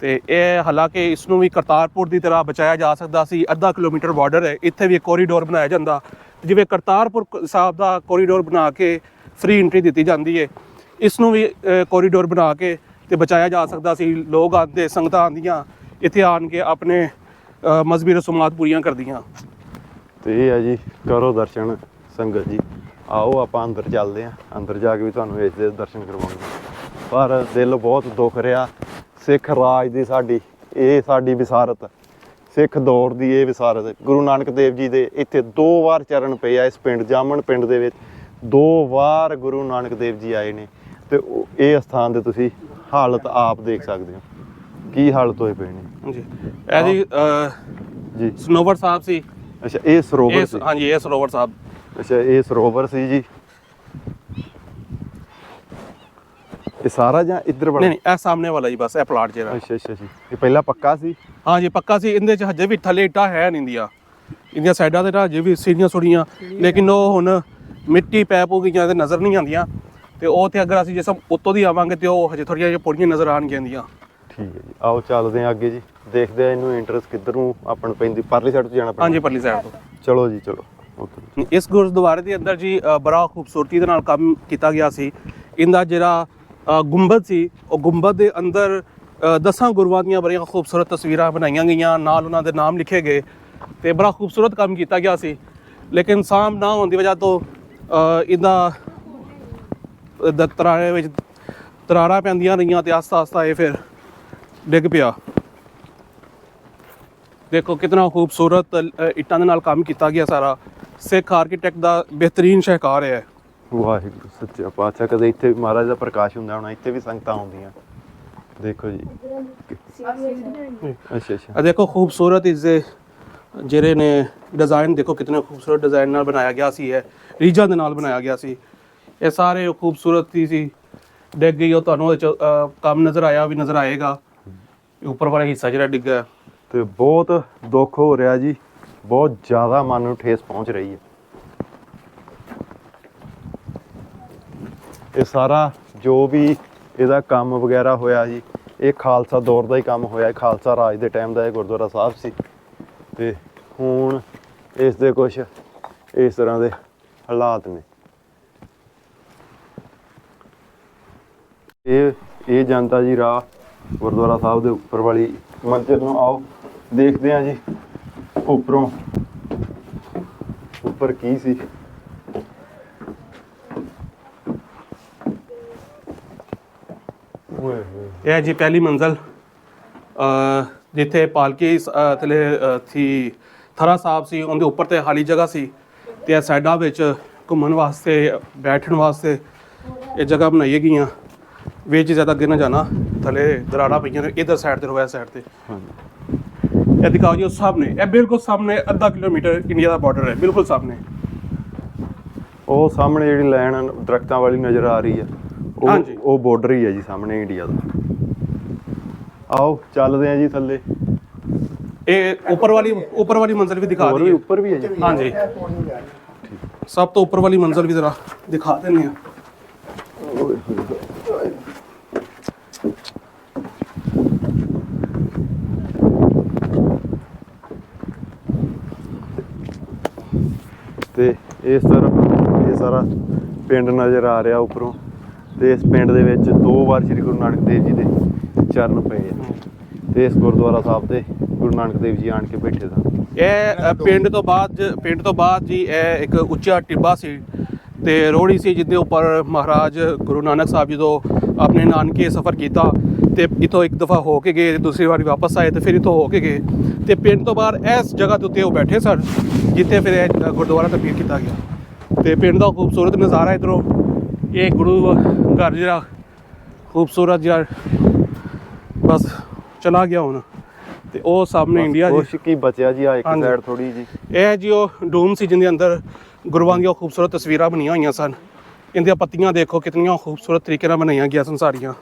ਤੇ ਇਹ ਹਾਲਾਂਕਿ ਇਸ ਨੂੰ ਵੀ ਕਰਤਾਰਪੁਰ ਦੀ ਤਰ੍ਹਾਂ ਬਚਾਇਆ ਜਾ ਸਕਦਾ ਸੀ। ਅੱਧਾ ਕਿਲੋਮੀਟਰ ਬਾਰਡਰ ਹੈ। ਇੱਥੇ ਵੀ ਕੋਰੀਡੋਰ ਬਣਾਇਆ ਜਾਂਦਾ। ਜਿਵੇਂ ਕਰਤਾਰਪੁਰ ਸਾਹਿਬ ਦਾ ਕੋਰੀਡੋਰ ਬਣਾ ਕੇ ਫ੍ਰੀ ਐਂਟਰੀ ਦਿੱਤੀ ਜਾਂਦੀ ਹੈ ਇਸ ਨੂੰ ਵੀ ਕੋਰੀਡੋਰ ਬਣਾ ਕੇ ਤੇ ਬਚਾਇਆ ਜਾ ਸਕਦਾ ਸੀ। ਲੋਕ ਆਉਂਦੇ, ਸੰਗਤਾਂ ਆਉਂਦੀਆਂ, ਇੱਥੇ ਆਣ ਕੇ ਆਪਣੇ ਮਜ਼ਬੀ ਮਜ਼ਹਬੀ ਪੂਰੀਆਂ ਕਰਦੀਆਂ। ਤੇ ਇਹ ਹੈ ਜੀ ਕਰੋ ਦਰਸ਼ਨ ਸੰਗਤ ਜੀ। ਆਓ ਆਪਾਂ ਅੰਦਰ ਚੱਲਦੇ ਆਂ ਅੰਦਰ ਜਾ ਕੇ ਵੀ ਤੁਹਾਨੂੰ ਇਸ ਦੇ ਦਰਸ਼ਨ ਕਰਵਾਉਂਗੇ ਪਰ ਦਿਲ ਬਹੁਤ ਦੁੱਖ ਰਿਹਾ। ਸਿੱਖ ਰਾਜ ਦੀ ਸਾਡੀ ਇਹ ਸਾਡੀ ਵਿਸਾਰਤ। ਸਿੱਖ ਦੌਰ ਦੀ ਇਹ ਵਿਸਾਰਤ। ਗੁਰੂ ਨਾਨਕ ਦੇਵ ਜੀ ਦੇ ਇੱਥੇ ਦੋ ਵਾਰ ਚਰਨ ਪਏ ਆ ਇਸ ਪਿੰਡ ਜਾਮਣ ਪਿੰਡ ਦੇ ਵਿੱਚ। ਦੋ ਵਾਰ ਗੁਰੂ ਨਾਨਕ ਦੇਵ ਜੀ ਆਏ ਨੇ। ਤੇ ਇਹ ਸਥਾਨ ਦੇ ਤੁਸੀਂ ਹਾਲਤ ਆਪ ਦੇਖ ਸਕਦੇ ਹੋ। ਕੀ ਹਾਲਤ ਹੋਏ ਪਏ ਨੇ? ਜੀ ਇਹ ਜੀ ਸਨੋਵਰ ਸਾਹਿਬ ਸੀ। ਅੱਛਾ ਇਹ ਸਰੋਵਰ ਸੀ। ਹਾਂਜੀ ਇਹ ਸਰੋਵਰ ਸਾਹਿਬ। ਅੱਛਾ ਇਹ ਸਰੋਵਰ ਸੀ ਜੀ। ਇਹ ਸਾਰਾ ਜਾਂ ਇੱਧਰ ਵਾਲਾ? ਨਹੀਂ ਨਹੀਂ ਇਹ ਸਾਹਮਣੇ ਵਾਲਾ ਜੀ ਬਸ ਇਹ ਪਲਾਟ ਜਿਹੜਾ। ਅੱਛਾ ਅੱਛਾ ਜੀ। ਇਹ ਪਹਿਲਾਂ ਪੱਕਾ ਸੀ? ਹਾਂ ਜੀ ਪੱਕਾ ਸੀ। ਇਹਦੇ ਚ ਹਜੇ ਵੀ ਥੱਲੇ ਇੱਟਾਂ ਹੈ ਨਹੀਂ ਇੰਦੀਆਂ ਇੰਦੀਆਂ ਸਾਈਡਾਂ ਤੇ ਤਾਂ ਹਜੇ ਵੀ ਸੀੜੀਆਂ ਸੁੜੀਆਂ। ਲੇਕਿਨ ਉਹ ਹੁਣ ਮਿੱਟੀ ਪੈਪ ਹੋ ਗਈਆਂ ਤੇ ਨਜ਼ਰ ਨਹੀਂ ਆਉਂਦੀਆਂ। ਤੇ ਉਹ ਤੇ ਅਗਰ ਅਸੀਂ ਜੇ ਸਭ ਉੱਤੋਂ ਦੀ ਆਵਾਂਗੇ ਤੇ ਉਹ ਹਜੇ ਥੋੜੀਆਂ ਜਿਹੀਆਂ ਪੌੜੀਆਂ ਨਜ਼ਰ ਆਣਗੀਆਂ ਇੰਦੀਆਂ ਠੀਕ ਹੈ ਜੀ। ਆਓ ਚੱਲਦੇ ਹਾਂ ਅੱਗੇ ਜੀ। ਦੇਖਦੇ ਆ ਇਹਨੂੰ ਇੰਟਰਸ ਕਿੱਧਰ ਨੂੰ ਆਪਾਂ ਨੂੰ ਪੈਂਦੀ। ਪਰਲੀ ਸਾਈਡ ਤੋਂ ਜਾਣਾ ਪੈਂਦਾ। ਹਾਂਜੀ ਪਰਲੀ ਸਾਈਡ ਤੋਂ। ਚਲੋ ਜੀ ਚਲੋ। ਇਸ ਗੁਰਦੁਆਰੇ ਦੇ ਅੰਦਰ ਜੀ ਬੜਾ ਖੂਬਸੂਰਤੀ ਦੇ ਨਾਲ ਕੰਮ ਕੀਤਾ ਗਿਆ ਸੀ। ਇਹਦਾ ਜਿਹੜਾ ਗੁੰਬਦ ਸੀ, ਉਹ ਗੁੰਬਦ ਦੇ ਅੰਦਰ ਦਸਾਂ ਗੁਰੂਆਂ ਦੀਆਂ ਬੜੀਆਂ ਖੂਬਸੂਰਤ ਤਸਵੀਰਾਂ ਬਣਾਈਆਂ ਗਈਆਂ, ਨਾਲ ਉਹਨਾਂ ਦੇ ਨਾਮ ਲਿਖੇ ਗਏ ਤੇ ਬੜਾ ਖੂਬਸੂਰਤ ਕੰਮ ਕੀਤਾ ਗਿਆ ਸੀ। ਲੇਕਿਨ ਸਾਮ ਨਾ ਹੋਣ ਦੀ ਵਜ੍ਹਾ ਤੋਂ ਇਹਦਾ ਦਤਰਾਰੇ ਵਿੱਚ ਤਰਾਰਾਂ ਪੈਂਦੀਆਂ ਰਹੀਆਂ ਤੇ ਆਸਤਾ ਆਸਤਾ ਇਹ ਫਿਰ ਡਿੱਗ ਪਿਆ। ਦੇਖੋ ਕਿਤਨਾ ਖੂਬਸੂਰਤ ਇੱਟਾਂ ਦੇ ਨਾਲ ਕੰਮ ਕੀਤਾ ਗਿਆ ਸਾਰਾ। ਸਿੱਖ ਆਰਕੀਟੈਕਟ ਦਾ ਬਿਹਤਰੀਨ ਸ਼ਾਹਕਾਰ ਹੈ। ਵਾਹਿਗੁਰੂ ਸੱਚਾ ਪਾਤਸ਼ਾਹ ਕਦੇ ਇੱਥੇ ਵੀ ਮਹਾਰਾਜ ਦਾ ਪ੍ਰਕਾਸ਼ ਹੁੰਦਾ ਹੋਣਾ ਇੱਥੇ ਵੀ ਸੰਗਤਾਂ ਆਉਂਦੀਆਂ। ਦੇਖੋ ਜੀ। ਅੱਛਾ ਅੱਛਾ। ਆ ਦੇਖੋ ਖੂਬਸੂਰਤ ਇਸ ਦੇ ਜਿਹੜੇ ਨੇ ਡਿਜ਼ਾਈਨ ਦੇਖੋ ਕਿਤਨੇ ਖੂਬਸੂਰਤ ਡਿਜ਼ਾਈਨ ਨਾਲ ਬਣਾਇਆ ਗਿਆ ਸੀ ਇਹ ਰੀਜਾਂ ਦੇ ਨਾਲ ਬਣਾਇਆ ਗਿਆ ਸੀ। ਇਹ ਸਾਰੇ ਖੂਬਸੂਰਤੀ ਸੀ। ਡਿੱਗ ਗਈ ਉਹ ਤੁਹਾਨੂੰ ਉਹਦੇ ਚ ਅ, ਕੰਮ ਨਜ਼ਰ ਆਇਆ ਵੀ ਨਜ਼ਰ ਆਏਗਾ। ਉੱਪਰ ਵਾਲਾ ਹਿੱਸਾ ਜਿਹੜਾ ਡਿੱਗਾ। ਤੇ ਬਹੁਤ ਦੁੱਖ ਹੋ ਰਿਹਾ ਜੀ। ਬਹੁਤ ਜ਼ਿਆਦਾ ਮਨ ਨੂੰ ਠੇਸ ਪਹੁੰਚ ਰਹੀ ਹੈ। ਇਹ ਸਾਰਾ ਜੋ ਵੀ ਇਹਦਾ ਕੰਮ ਵਗੈਰਾ ਹੋਇਆ ਜੀ, ਇਹ ਖਾਲਸਾ ਦੌਰ ਦਾ ਹੀ ਕੰਮ ਹੋਇਆ ਖਾਲਸਾ ਰਾਜ ਦੇ ਟਾਈਮ ਦਾ ਇਹ ਗੁਰਦੁਆਰਾ ਸਾਹਿਬ ਸੀ। ਤੇ ਹੁਣ ਇਸ ਦੇ ਕੁਝ ਇਸ ਤਰ੍ਹਾਂ ਦੇ ਹਾਲਾਤ ਨੇ। ਇਹ ਇਹ ਜਨਤਾ ਜੀ ਰਾਹ ਗੁਰਦੁਆਰਾ ਸਾਹਿਬ ਦੇ ਉੱਪਰ ਵਾਲੀ ਮੰਜ਼ਿਲ ਨੂੰ ਆਓ, ਦੇਖਦੇ ਹਾਂ ਜੀ। ਉੱਪਰੋਂ। ਉੱਪਰ ਕੀ ਸੀ? ਇਹ ਹੈ ਜੀ ਪਹਿਲੀ ਮੰਜ਼ਲ। ਜਿੱਥੇ ਪਾਲਕੀ ਥਲੇ ਥੀ ਥਰਾ ਸਾਹਿਬ ਸੀ ਉਹਦੇ ਉੱਪਰ ਤੇ ਖਾਲੀ ਜਗ੍ਹਾ ਸੀ। ਤੇ ਇਹ ਸਾਈਡਾਂ ਵਿੱਚ ਘੁੰਮਣ ਵਾਸਤੇ ਬੈਠਣ ਵਾਸਤੇ ਇਹ ਜਗ੍ਹਾ ਬਣਾਈ ਗਈਆਂ। ਵਿੱਚ ਜ਼ਿਆਦਾ ਅੱਗੇ ਨਾ ਜਾਣਾ। ਥਲੇ ਦਰਾੜਾ ਪਈਆਂ ਨੇ ਇਧਰ ਸਾਈਡ ਤੇ ਰੋਇਆ ਸਾਈਡ ਤੇ। ਹਾਂਜੀ। ਇਹ ਦਿਖਾਓ ਜੀ ਉਹ ਸਾਹਮਣੇ ਇਹ ਬਿਲਕੁਲ ਸਾਹਮਣੇ ਅੱਧਾ ਕਿਲੋਮੀਟਰ ਇੰਡੀਆ ਦਾ ਬਾਰਡਰ ਹੈ ਬਿਲਕੁਲ ਸਾਹਮਣੇ। ਉਹ ਸਾਹਮਣੇ ਜਿਹੜੀ ਲਾਈਨ ਦਰਖਤਾਂ ਵਾਲੀ ਨਜ਼ਰ ਆ ਰਹੀ ਹੈ ਉਹ ਹਾਂਜੀ। ਉਹ ਬਾਰਡਰ ਹੀ ਹੈ ਜੀ ਸਾਹਮਣੇ ਇੰਡੀਆ ਦਾ। ਆਓ ਚੱਲਦੇ ਹਾਂ ਜੀ ਥੱਲੇ। ਇਹ ਉੱਪਰ ਵਾਲੀ ਉੱਪਰ ਵਾਲੀ ਮੰਜ਼ਲ ਵੀ ਦਿਖਾ ਹੋਰ ਵੀ ਦਈਏ। ਉੱਪਰ ਵੀ ਹੈ ਜੀ। ਹਾਂਜੀ। ਸਭ ਤੋਂ ਉੱਪਰ ਵਾਲੀ ਮੰਜ਼ਲ ਵੀ ਜ਼ਰਾ ਦਿਖਾ ਦਿੰਦੇ ਆ ਤੇ ਇਸ ਤਰਫ ਇਹ ਸਾਰਾ ਪਿੰਡ ਨਜ਼ਰ ਆ ਰਿਹਾ ਉੱਪਰੋਂ ਤੇ ਇਸ ਪਿੰਡ ਦੇ ਵਿੱਚ ਦੋ ਵਾਰ ਸ੍ਰੀ ਗੁਰੂ ਨਾਨਕ ਦੇਵ ਜੀ ਦੇ ਚਰਨ ਪਏ ਆ। ਤੇ ਇਸ ਗੁਰਦੁਆਰਾ ਸਾਹਿਬ ਤੇ ਗੁਰੂ ਨਾਨਕ ਦੇਵ ਜੀ ਆਣ ਕੇ ਬੈਠੇ ਸਨ। ਇਹ ਪਿੰਡ ਤੋਂ ਬਾਅਦ ਪਿੰਡ ਤੋਂ ਬਾਅਦ ਜੀ ਇਹ ਇੱਕ ਉੱਚਾ ਟਿੱਬਾ ਸੀ ਤੇ ਰੋੜੀ ਸੀ ਜਿਹਦੇ ਉੱਪਰ ਮਹਾਰਾਜ ਗੁਰੂ ਨਾਨਕ ਸਾਹਿਬ ਜੀ ਤੋਂ ਆਪਣੇ ਨਾਨਕੇ ਸਫ਼ਰ ਕੀਤਾ ਤੇ ਇਥੋਂ ਇੱਕ ਦਫਾ ਹੋ ਕੇ ਗਏ ਦੂਸਰੀ ਵਾਰੀ ਵਾਪਸ ਆਏ ਤੇ ਫਿਰ ਇਥੋਂ ਹੋ ਕੇ ਗਏ। ਤੇ ਪਿੰਡ ਤੋਂ ਬਾਹਰ ਇਸ ਜਗ੍ਹਾ ਦੇ ਉੱਤੇ ਉਹ ਬੈਠੇ ਸਨ ਜਿੱਥੇ ਫਿਰ ਇਹ ਗੁਰਦੁਆਰਾ ਤਬਦੀਲ ਕੀਤਾ ਗਿਆ। ਤੇ ਪਿੰਡ ਦਾ ਖੂਬਸੂਰਤ ਨਜ਼ਾਰਾ ਇਧਰੋਂ ਇਹ ਗੁਰੂ ਘਰ ਜਿਹੜਾ ਖੂਬਸੂਰਤ ਜਿਹਾ ਬਸ ਚਲਾ ਗਿਆ ਹੁਣ। ਤੇ ਉਹ ਸਾਹਮਣੇ ਇੰਡੀਆ ਜੀ ਕੁਛ ਕੀ ਬਚਿਆ ਜੀ ਆ ਇੱਕ। ਸਾਈਡ ਥੋੜੀ ਜੀ ਇਹ ਜੀ ਉਹ ਡੂਮ ਸੀ ਜਿਹਦੇ ਅੰਦਰ ਗੁਰੂਆਂ ਦੀਆਂ ਖੂਬਸੂਰਤ ਤਸਵੀਰਾਂ ਬਣੀਆਂ ਹੋਈਆਂ ਸਨ। ਇਹਦੀਆਂ ਪੱਤੀਆਂ ਦੇਖੋ ਕਿਤਨੀਆਂ ਖੂਬਸੂਰਤ ਤਰੀਕੇ ਨਾਲ ਬਣਾਈਆਂ ਗਈਆਂ ਸਨ ਸਾਰੀਆਂ।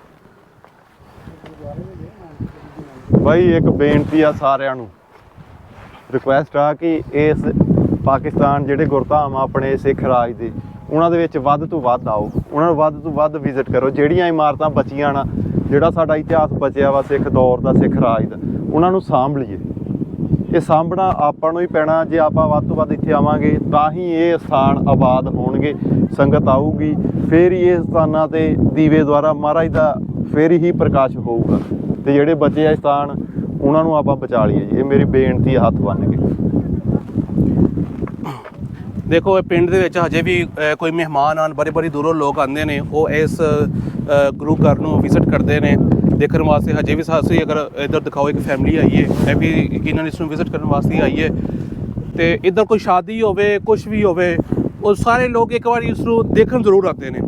ਬਾਈ ਇੱਕ ਬੇਨਤੀ ਆ ਸਾਰਿਆਂ ਨੂੰ। ਰਿਕੁਐਸਟ ਆ ਕਿ ਇਸ ਪਾਕਿਸਤਾਨ ਜਿਹੜੇ ਗੁਰਧਾਮ ਆ ਆਪਣੇ ਸਿੱਖ ਰਾਜ ਦੇ, ਉਹਨਾਂ ਦੇ ਵਿੱਚ ਵੱਧ ਤੋਂ ਵੱਧ ਆਓ। ਉਹਨਾਂ ਨੂੰ ਵੱਧ ਤੋਂ ਵੱਧ ਵਿਜ਼ਿਟ ਕਰੋ। ਜਿਹੜੀਆਂ ਇਮਾਰਤਾਂ ਬਚੀਆਂ ਨਾ, ਜਿਹੜਾ ਸਾਡਾ ਇਤਿਹਾਸ ਬਚਿਆ ਵਾ ਸਿੱਖ ਦੌਰ ਦਾ, ਸਿੱਖ ਰਾਜ ਦਾ, ਉਹਨਾਂ ਨੂੰ ਸਾਂਭ ਲਈਏ। ਇਹ ਸਾਂਭਣਾ ਆਪਾਂ ਨੂੰ ਹੀ ਪੈਣਾ। ਜੇ ਆਪਾਂ ਵੱਧ ਤੋਂ ਵੱਧ ਇੱਥੇ ਆਵਾਂਗੇ, ਤਾਂ ਹੀ ਇਹ ਸਥਾਨ ਆਬਾਦ ਹੋਣਗੇ। ਸੰਗਤ ਆਊਗੀ। ਫੇਰ ਹੀ ਇਹ ਸਥਾਨਾਂ ਤੇ ਦੀਵੇ ਦੁਆਰਾ ਮਹਾਰਾਜ ਦਾ ਫੇਰ ਹੀ ਪ੍ਰਕਾਸ਼ ਹੋਊਗਾ। ਤੇ ਜਿਹੜੇ ਬਚੇ ਆ ਸਥਾਨ ਉਹਨਾਂ ਨੂੰ ਆਪਾਂ ਬਚਾ ਲਈਏ ਜੀ। ਇਹ ਮੇਰੀ ਬੇਨਤੀ ਹੈ ਹੱਥ ਬੰਨ੍ਹ ਕੇ। ਦੇਖੋ ਇਹ ਪਿੰਡ ਦੇ ਵਿੱਚ ਹਜੇ ਵੀ ਅ, ਕੋਈ ਮਹਿਮਾਨ ਆਣ ਬੜੇ ਬੜੀ ਦੂਰੋਂ ਲੋਕ ਆਉਂਦੇ ਨੇ। ਉਹ ਇਸ ਅ, ਗੁਰੂ ਘਰ ਨੂੰ ਵਿਜ਼ਿਟ ਕਰਦੇ ਨੇ। ਦੇਖਣ ਵਾਸਤੇ ਹਜੇ ਵੀ ਅਸੀਂ ਅਗਰ ਇੱਧਰ ਦਿਖਾਓ ਇੱਕ ਫੈਮਿਲੀ ਆਈ ਹੈ ਇਹ ਵੀ ਯਕੀਨਨ ਇਸ ਨੂੰ ਵਿਜ਼ਿਟ ਕਰਨ ਵਾਸਤੇ ਆਈ ਹੈ ਤੇ ਇੱਧਰ ਕੋਈ ਸ਼ਾਦੀ ਹੋਵੇ ਕੁਝ ਵੀ ਹੋਵੇ ਉਹ ਸਾਰੇ ਲੋਕ ਇੱਕ ਵਾਰੀ ਇਸ ਨੂੰ ਦੇਖਣ ਜ਼ਰੂਰ ਆਉਂਦੇ ਨੇ।